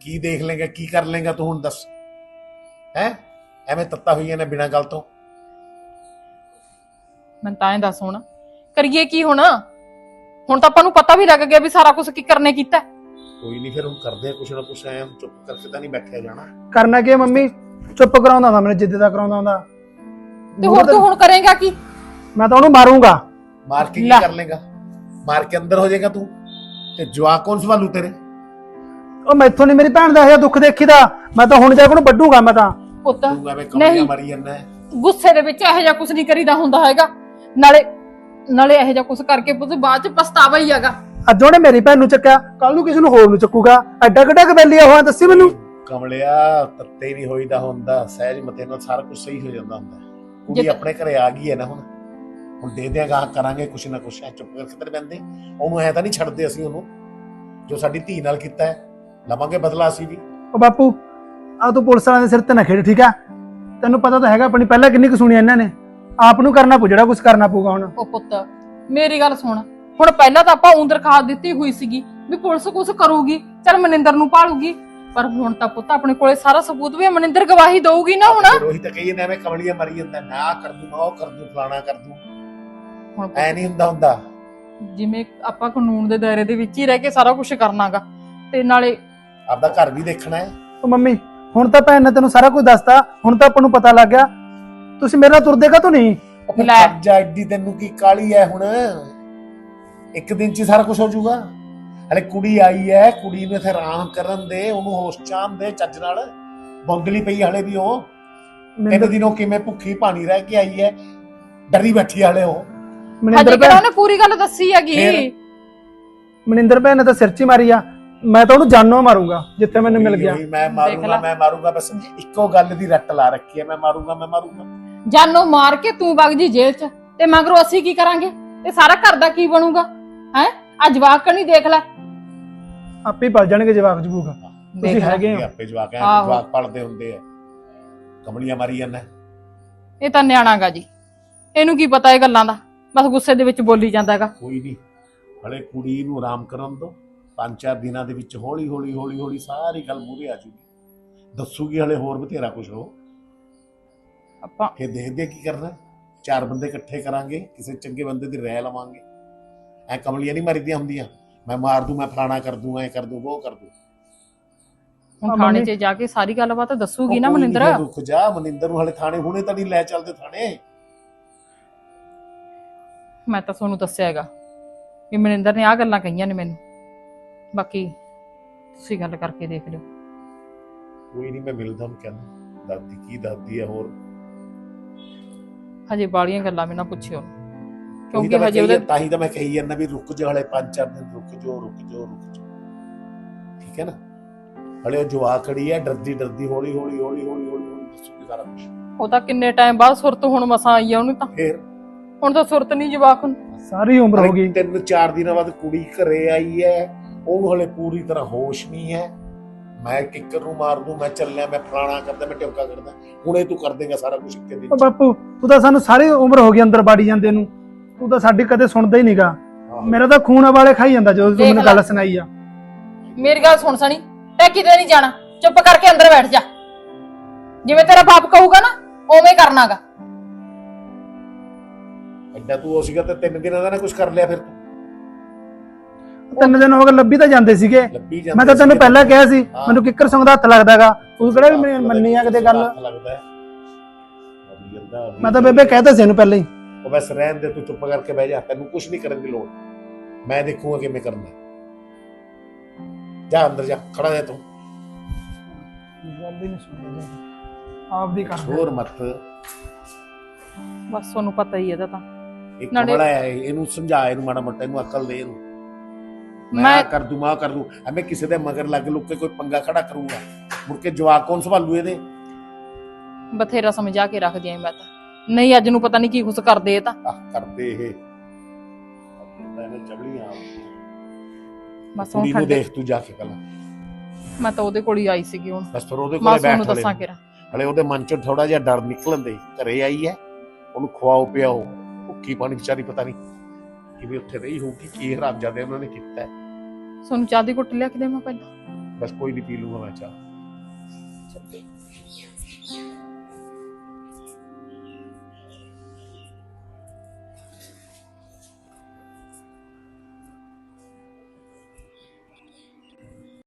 ਕੀ ਦੇਖ ਲੇਗਾ ਕੀ ਕਰ ਲੇਗਾ ਤੂੰ ਹੁਣ ਦੱਸ। ਹੈ? ਐਵੇਂ ਤੱਤਾ ਹੋਈਆਂ ਨੇ ਬਿਨਾਂ ਗੱਲ ਤੋਂ। ਮੈਂ ਤਾਂ ਇਹ ਦੱਸ ਹੁਣ। ਕਰੀਏ ਕੀ ਹੁਣ? ਹੁਣ ਤਾਂ ਆਪਾਂ ਨੂੰ ਪਤਾ ਵੀ ਲੱਗ ਗਿਆ ਵੀ ਸਾਰਾ ਕੁਝ ਕੀ ਕਰਨੇ ਕੀਤਾ। ਕੋਈ ਨਹੀਂ ਫਿਰ ਹੁਣ ਕਰਦੇ ਆ ਕੁਛ ਨਾ ਕੁਛ ਐ ਚੁੱਪ ਕਰਕੇ ਤਾਂ ਨਹੀਂ ਬੈਠਿਆ ਜਾਣਾ। ਕਰਨਾ ਕੀ ਆ ਮੰਮੀ? ਚੁੱਪ ਕਰਾਉਂਦਾ ਹੁੰਦਾ ਮੈਨੂੰ ਜਿੱਦ ਦਾ ਕਰਾਉਂਦਾ ਹੁੰਦਾ। ਤੇ ਹੋਰ ਤੂੰ ਹੁਣ ਕਰੇਗਾ ਕੀ? ਮੈਂ ਤਾਂ ਉਹਨੂੰ ਮਾਰੂੰਗਾ। ਮਾਰ ਕੇ ਕੀ ਲੈ। ਕਰ ਲੇਗਾ? ਮਾਰ ਕੇ ਅੰਦਰ ਹੋ ਜਾਏਗਾ ਤੂੰ? ਤੇ ਜਵਾਕ ਕੌਣ ਸੰਭਾਲੂ ਤੇਰੇ? ਉਹ ਮੈਥੋਂ ਨਹੀਂ ਮੇਰੀ ਭੈਣ ਦਾ ਇਹ ਦੁੱਖ ਦੇਖੀਦਾ। ਮੈਂ ਤਾਂ ਹੁਣ ਜਾ ਕੇ ਉਹਨੂੰ ਵੱਢੂਗਾ ਮੈਂ ਤਾਂ। ਪੁੱਤ ਤੂੰ ਐਵੇਂ ਕਮਲੀਆਂ ਨਹੀਂ। ਮਾਰੀ ਜਾਂਦਾ ਹੈ। ਗੁੱਸੇ ਦੇ ਵਿੱਚ ਇਹੋ ਜਿਹਾ ਕੁਝ ਨਹੀਂ ਕਰੀਦਾ ਹੁੰਦਾ ਹੈਗਾ। ਨਾਲੇ ਨਾਲੇ ਇਹੋ ਜਿਹਾ ਕੁਝ ਕਰਕੇ ਪੁੱਤ ਬਾਅਦ ਚ ਪਛਤਾਵਾ ਹੀ ਹੈਗਾ। ਅੱਜ ਉਹਨੇ ਮੇਰੀ ਭੈਣ ਨੂੰ ਚੱਕਿਆ ਕੱਲ ਨੂੰ ਕਿਸੇ ਨੂੰ ਹੋਰ ਨੂੰ ਚੱਕੂਗਾ। ਐਡਾ ਕਿੱਡਾ ਕਬੈਲੀਆ ਹੋਇਆ ਦੱਸੀ ਮੈਨੂੰ? ਕਮਲਿਆ ਤੱਤੇ ਨਹੀਂ ਹੋਈਦਾ ਹੁੰਦਾ ਸਹਿਜ ਮਤੇ ਨਾਲ ਸਾਰਾ ਕੁਝ ਸਹੀ ਹੋ ਜਾਂਦਾ ਹੁੰਦਾ। ਕੁੜੀ ਜੇ- ਆਪਣੇ ਘਰੇ ਆ ਗਈ ਹੈ ਨਾ ਹੁਣ। ਹੁਣ ਦੇ ਦਿਆਂਗਾ ਕਰਾਂਗੇ ਕੁਛ ਨਾ ਕੁਛ ਐ ਚੁੱਪ ਕਰਕੇ ਤੇ ਬੰਦੇ ਉਹਨੂੰ ਐ ਤਾਂ ਨਹੀਂ ਛੱਡਦੇ ਅਸੀਂ ਉਹਨੂੰ ਜੋ ਸਾਡੀ ਧੀ ਨਾਲ ਕੀਤਾ ਹੈ। ਲਵਾਂਗੇ ਬਦਲਾ ਅਸੀਂ ਵੀ। ਉਹ ਬਾਪੂ ਆ ਤੂੰ ਪੁਲਿਸ ਵਾਲਿਆਂ ਦੇ ਸਿਰ ਤੇ ਨਾ ਖੇਡ ਠੀਕ ਆ ਤੈਨੂੰ ਪਤਾ ਤਾਂ ਹੈਗਾ ਆਪਣੀ ਪਹਿਲਾਂ ਕਿੰਨੀ ਕੁ ਸੁਣੀ ਇਹਨਾਂ ਨੇ। ਆਪ ਨੂੰ ਕਰਨਾ ਪਊ ਜਿਹੜਾ ਕੁਝ ਕਰਨਾ ਪਊਗਾ ਹੁਣ। ਉਹ ਪੁੱਤ ਮੇਰੀ ਗੱਲ ਸੁਣ। ਹੁਣ ਪਹਿਲਾਂ ਤਾਂ ਆਪਾਂ ਉਂਦਰ ਖਾਦ ਦਿੱਤੀ ਹੋਈ ਸੀਗੀ ਵੀ ਪੁਲਿਸ ਕੁਝ ਕਰੂਗੀ ਚਲ ਮਨਿੰਦਰ ਨੂੰ ਭਾਲੂਗੀ। ਪਰ ਹੁਣ ਤਾਂ ਪੁੱਤ ਆਪਣੇ ਕੋਲੇ ਸਾਰਾ ਸਬੂਤ ਵੀ ਹੈ ਮਨਿੰਦਰ ਗਵਾਹੀ ਦਊਗੀ ਨਾ ਹੁਣ। ਫਿਰ ਉਹੀ ਤਾਂ ਕਹੀਏ ਨਾ ਐਵੇਂ ਕਮਲੀਆਂ ਮਰੀ ਜਾਂਦਾ ਆਹ ਕਰ ਦੂੰ ਮੈਂ ਉਹ ਕਰ ਦੂੰ ਫਲਾਣਾ ਕਰ ਦੂੰ। ਹੁਣ ਐ ਨਹੀਂ ਹੁੰਦਾ ਹੁੰਦਾ। ਜਿਵੇਂ ਆਪਾਂ ਕਾਨੂੰਨ ਦੇ ਦਾਇਰੇ ਦੇ ਵਿੱਚ ਹੀ ਰਹਿ ਕੇ ਸਾਰਾ ਕੁਝ ਕਰਨਾਗਾ। ਤੇ ਨਾਲੇ ਆਪਦਾ ਘਰ ਵੀ ਦੇਖਣਾ ਹੈ। ਉਹ ਮੰਮੀ ਹੁਣ ਤਾਂ ਭੈਣ ਨੇ ਤੈਨੂੰ ਸਾਰਾ ਕੁਝ ਦੱਸਤਾ ਹੁਣ ਤਾਂ ਆਪਾਂ ਨੂੰ ਪਤਾ ਲੱਗ ਗਿਆ। ਤੁਸੀਂ ਮੇਰੇ ਨਾਲ ਤੁਰਦੇ ਕਾ ਤੂੰ ਨਹੀਂ ਲੈ। ਖਰਜਾ ਐਡੀ ਤੈਨੂੰ ਕੀ ਕਾਲੀ ਐ ਹੁਣ? ਇੱਕ ਦਿਨ ਚ ਹੀ ਸਾਰਾ ਕੁਝ ਹੋ ਜਾਊਗਾ। ਹਲੇ ਕੁੜੀ ਆਈ ਐ ਕੁੜੀ ਨੂੰ ਇੱਥੇ ਆਰਾਮ ਕਰਨ ਦੇ ਉਹਨੂੰ ਹੋਸ਼ ਦੇ ਚੱਜ ਨਾਲ। ਬੌਂਦਲੀ ਪਈ ਹਲੇ ਵੀ ਉਹ। ਤਿੰਨ ਦਿਨੋਂ ਕਿਵੇਂ ਭੁੱਖੀ ਪਾਣੀ ਰਹਿ ਕੇ ਆਈ ਐ ਡਰੀ ਬੈਠੀ ਹਲੇ ਉਹ। ਮਨਿੰਦਰ ਕਿਹੜਾ ਭੈਣ ਉਹਨੇ ਪੂਰੀ ਗੱਲ ਦੱਸੀ ਹੈਗੀ? ਮਨਿੰਦਰ ਭੈਣ ਨੇ ਤਾਂ ਸਿਰ 'ਚ ਹੀ ਮਾਰੀ ਆ। ਮੈਂ ਤਾਂ ਉਹਨੂੰ ਜਾਨੋਂ ਮਾਰੂੰਗਾ ਜਿੱਥੇ ਮੈਨੂੰ ਮਿਲ ਗਿਆ। ਉਹੀ ਮੈਂ ਮਾਰੂੰਗਾ ਲੈ। ਮੈਂ ਮਾਰੂੰਗਾ ਬਸ ਇੱਕੋ ਗੱਲ ਦੀ ਰੱਟ ਲਾ ਰੱਖੀ ਐ ਮੈਂ ਮਾਰੂੰਗਾ ਮੈਂ ਮਾਰੂੰਗਾ। ਜਾਨੋਂ ਮਾਰ ਕੇ ਤੂੰ ਵਗ ਜੀ ਜੇਲ੍ਹ 'ਚ ਤੇ ਮਗਰੋਂ ਅਸੀਂ ਕੀ ਕਰਾਂਗੇ? ਤੇ ਸਾਰਾ ਘਰ ਦਾ ਕੀ ਬਣੂਗਾ? ਹੈ? ਆ ਜਵਾਕ ਨਹੀਂ ਦੇਖ ਲੈ। ਆਪੇ ਹੀ ਪਲ ਜਾਣਗੇ ਜਵਾਕ ਜਬੂਗਾ ਤੁਸੀਂ ਦੇਖ ਲੈ। ਹੈਗੇ ਇਹ ਹੋ ਆਪੇ ਜਵਾਕ ਆਹੋ। ਜਵਾਕ ਪੜਦੇ ਹੁੰਦੇ ਐ ਕਮਲੀਆਂ ਮਾਰੀ ਜਾਂਦਾ। ਇਹ ਤਾਂ ਨਿਆਣਾਗਾ ਜੀ। ਇਹਨੂੰ ਕੀ ਪਤਾ ਇਹ ਗੱਲਾਂ ਦਾ? ਬਸ ਗੁੱਸੇ ਦੇ ਵਿੱਚ ਬੋਲੀ ਜਾਂਦਾ ਹੈਗਾ ਕੋਈ ਨਹੀਂ। ਹਲੇ ਕੁੜੀ ਨੂੰ ਆਰਾਮ ਕਰਨ ਦੋ। ਪੰਜ ਚਾਰ ਦਿਨਾਂ ਦੇ ਵਿੱਚ ਹੌਲੀ ਹੌਲੀ ਹੌਲੀ ਹੌਲੀ ਸਾਰੀ ਗੱਲ ਮੂਹਰੇ ਆ ਜੂਗੀ। ਦੱਸੂਗੀ ਹਲੇ ਹੋਰ ਬਥੇਰਾ ਕੁਝ ਹੋ ਆਪਾਂ ਫਿਰ ਦੇਖਦੇ ਕੀ ਕਰਨਾ। ਚਾਰ ਬੰਦੇ ਇਕੱਠੇ ਕਰਾਂਗੇ ਕਿਸੇ ਚੰਗੇ ਬੰਦੇ ਦੀ ਰਾਇ ਲਵਾਂਗੇ। ਐ ਕਮਲੀਆਂ ਨਹੀਂ ਮਰੀਦੀਆਂ ਹੁੰਦੀਆਂ। ਮੈਂ ਮਾਰ ਦੂੰ ਮੈਂ ਫਲਾਣਾ ਕਰ ਦੂੰ ਐ ਕਰ ਦੂੰ ਉਹ ਕਰ ਦੂੰ। ਹੁਣ ਥਾਣੇ। 'ਚ ਜਾ ਕੇ ਸਾਰੀ ਗੱਲਬਾਤ ਦੱਸੂਗੀ ਨਾ ਮਨਿੰਦਰ। ਰੁਕ ਜਾ ਮਨਿੰਦਰ ਨੂੰ ਹਲੇ ਥਾਣੇ ਹੁਣੇ ਤਾਂ ਨਹੀਂ ਲੈ ਚੱਲਦੇ ਥਾਣੇ। ਮੈਂ ਤਾਂ ਤੁਹਾਨੂੰ ਦੱਸਿਆ ਹੈਗਾ ਵੀ ਮਨਿੰਦਰ ਨੇ ਆ ਗੱਲਾਂ ਕਹੀਆਂ ਨੇ ਮੈਨੂੰ। ਬਾਕੀ ਤੁਸੀਂ ਗੱਲ ਕਰਕੇ ਦੇਖ ਲਿਓ। ਕੋਈ ਨਹੀਂ ਮੈਂ ਮਿਲਦਾ ਹਾਂ ਕਹਿੰਦਾ। ਦਾਦੀ ਕੀ ਦਾਦੀ ਹੈ ਹੋਰ? ਹਜੇ ਬਾਲੀਆਂ ਗੱਲਾਂ ਮੈਨੂੰ ਨਾ ਪੁੱਛਿਓ। ਉਹੀ ਕਿਉਂਕਿ ਤਾਂ ਮੈਂ ਹਜੇ ਕਹੀ ਉਹਦੇ ਤਾਂ ਹੀ ਤਾਂ ਮੈਂ ਕਹੀ ਜਾਂਦਾ ਵੀ ਰੁਕ ਜਾ ਹਲੇ ਪੰਜ ਚਾਰ ਦਿਨ ਰੁਕ ਜਾ ਰੁਕ ਜਾ ਰੁਕ ਜਾ। ਠੀਕ ਹੈ ਨਾ? ਹਲੇ ਉਹ ਜਵਾਕ ਖੜੀ ਹੈ ਡਰਦੀ ਡਰਦੀ ਹੌਲੀ ਹੌਲੀ ਹੌਲੀ ਹੌਲੀ ਹੌਲੀ ਹੌਲੀ ਦੱਸੂਗੀ ਸਾਰਾ ਕੁਝ ਉਹ ਤਾਂ ਕਿੰਨੇ ਟਾਈਮ ਬਾਅਦ ਸੁਰਤ ਹੁਣ ਮਸਾਂ ਆਈ ਆ ਉਹਨੂੰ ਤਾਂ। ਫੇਰ? ਹੁਣ ਤਾਂ ਸੁਰਤ ਨਹੀਂ ਜਵਾਕ ਨੂੰ। ਸਾਰੀ ਉਮਰ ਹੋ ਗਈ। ਤਿੰਨ ਚਾਰ ਦਿਨਾਂ ਬਾਅਦ ਕੁੜੀ ਘਰੇ ਆਈ ਹੈ। ਉਹਨੂੰ ਹਲੇ ਪੂਰੀ ਤਰ੍ਹਾਂ ਹੋਸ਼ ਨਹੀਂ ਹੈ। ਮੈਂ ਕਿੱਕਰ ਨੂੰ ਮਾਰ ਦੂੰ ਮੈਂ ਚੱਲਿਆ ਮੈਂ ਫਲਾਣਾ ਕਰਦਾ ਮੈਂ ਟਿਮਕਾ ਕਰਦਾ। ਹੁਣੇ ਤੂੰ ਕਰ ਦੇਗਾ ਸਾਰਾ ਕੁਝ ਇੱਕੇ ਦਿਨ ਉਹ ਚ। ਬਾਪੂ ਤੂੰ ਤਾਂ ਸਾਨੂੰ ਸਾਰੀ ਉਮਰ ਹੋ ਗਈ ਅੰਦਰ ਬਾੜੀ ਜਾਂਦੇ ਨੂੰ। ਤੂੰ ਤਾਂ ਸਾਡੀ ਕਦੇ ਸੁਣਦਾ ਹੀ ਨਹੀਂਗਾ। ਆਹੋ। ਮੇਰਾ ਤਾਂ ਖੂਨ ਵਾਲੇ ਖਾਈ ਜਾਂਦਾ ਜਦੋਂ ਤੂੰ ਦੇਖ ਮੈਨੂੰ ਲੈ। ਗੱਲ ਸੁਣਾਈ ਆ। ਮੇਰੀ ਗੱਲ ਸੁਣ ਸਣੀ ਤੇ ਕਿਤੇ ਨਹੀਂ ਜਾਣਾ। ਚੁੱਪ ਕਰਕੇ ਅੰਦਰ ਬੈਠ ਜਾ। ਜਿਵੇਂ ਤੇਰਾ ਬਾਪ ਕਹੂਗਾ ਨਾ ਉਵੇਂ ਕਰਨਾਗਾ। ਐਡਾ ਤੂੰ ਉਹ ਸੀਗਾ ਤੇ ਤਿੰਨ ਦਿਨਾਂ ਦਾ ਨਾ ਕੁਝ ਕਰ ਲਿਆ ਫਿਰ ਤੂੰ ਤਿੰਨ ਦਿਨ ਹੋ ਗਏ ਲੱਭੀ ਤਾਂ ਜਾਂਦੇ ਸੀਗੇ ਲੱਭੀ ਜਾਂਦੇ ਮੈਂ ਤਾਂ ਤੈਨੂੰ ਸੀਗੇ। ਪਹਿਲਾਂ ਕਿਹਾ ਸੀ ਹਾਂ। ਮੈਨੂੰ ਕਿੱਕਰ ਸਿੰਘ ਦਾ ਹੱਥ ਲੱਗਦਾਗਾ ਤੂੰ ਕਿਹੜਾ ਵੀ ਮੇਰੀ ਮੰਨੀ ਆ ਕਿਤੇ ਗੱਲ ਹੱਥ ਲੱਗਦਾ ਹੈ। ਮਰੀ ਜਾਂਦਾ, ਮਰੀ ਮੈਂ ਤਾਂ। ਬੇਬੇ ਕਹਿਤਾ ਸੀ ਇਹਨੂੰ ਪਹਿਲਾਂ ਹੀ ਉਹ ਬਸ ਰਹਿਣ ਦੇ ਤੂੰ ਚੁੱਪ ਕਰਕੇ ਬਹਿ ਜਾ ਤੈਨੂੰ ਕੁਝ ਨਹੀਂ ਕਰਨ ਦੀ ਲੋੜ ਮੈਂ ਦੇਖੂਗਾ ਕਿਵੇਂ ਕਰਨਾ ਹੈ। ਜਾ ਅੰਦਰ ਜਾ ਖੜਾ ਜਾ ਤੂੰ ਗੱਲ ਹੀ ਨਹੀਂ ਸੁਣਦੀ ਆਪਦੀ ਕਰ ਹੋਰ ਮਤ ਬਸ ਤੁਹਾਨੂੰ ਪਤਾ ਹੀ ਇਹਦਾ ਤਾਂ ਇੱਕ ਨਾਲੇ- ਬੜਾ ਹੈ ਇਹਨੂੰ ਸਮਝਾ ਇਹਨੂੰ ਮਾੜਾ ਮੋਟਾ ਇਹਨੂੰ ਅਕਲ ਦੇ ਇਹਨੂੰ। ਮੈਂ ਮੈਂ ਆਹ ਕਰ ਦੂੰ ਮੈਂ ਆਹ ਕਰ ਦੂੰ। ਐਵੇਂ ਕਿਸੇ ਦੇ ਮਗਰ ਲੱਗ ਲੁੱਕ ਕੇ ਕੋਈ ਪੰਗਾ ਖੜਾ ਕਰੂੰਗਾ। ਮੁੜ ਕੇ ਜਵਾਕ ਕੌਣ ਸੰਭਾਲੂ ਇਹਦੇ? ਬਥੇਰਾ ਸਮਝਾ ਕੇ ਰੱਖਦੀ ਆਂ ਮੈਂ ਤਾਂ। ਨਹੀਂ ਅੱਜ ਨੂੰ ਪਤਾ ਨਹੀਂ ਕੀ ਕੁਛ ਕਰਦੇ ਇਹ ਤਾਂ। ਆਹ ਕਰਦੇ ਇਹ। ਇਹਨੇ ਚਬਲੀਆਂ ਬਸ ਹੁਣ ਕੁੜੀ ਨੂੰ ਦੇਖ ਤੂੰ ਜਾ ਕੇ ਪਹਿਲਾਂ। ਮੈਂ ਤਾਂ ਉਹਦੇ ਕੋਲ ਹੀ ਆਈ ਸੀਗੀ ਹੁਣ। ਬਸ ਫਿਰ ਉਹਦੇ ਕੋਲੇ ਤੁਹਾਨੂੰ ਬੈਠ ਦੱਸਾਂ ਹਲੇ। ਕਿਰਾ ਹਲੇ ਉਹਦੇ ਮਨ ਚੋਂ ਥੋੜਾ ਜਿਹਾ ਡਰ ਨਿਕਲਣ ਦੇ। ਘਰੇ ਆਈ ਹੈ। ਉਹਨੂੰ ਖਵਾਓ ਪਿਆਓ। ਭੁੱਖੀ ਪਾਣੀ ਵਿਚਾਰੀ ਪਤਾ ਨਹੀਂ। ਕਿਵੇਂ ਉੱਥੇ ਰਹੀ ਹੋਊਗੀ ਕੀ ਹਰਾਮ ਜਾਦੇ ਉਹਨਾਂ ਨੇ ਕੀਤਾ। ਹੈ। ਤੁਹਾਨੂੰ ਚਾਹ ਦੀ ਘੁੱਟ ਲਿਆ ਕੇ ਦੇਵਾਂ ਪਹਿਲਾਂ? ਬਸ ਕੋਈ ਨਹੀਂ ਪੀ ਲੂੰਗਾ ਮੈਂ ਚਾਹ।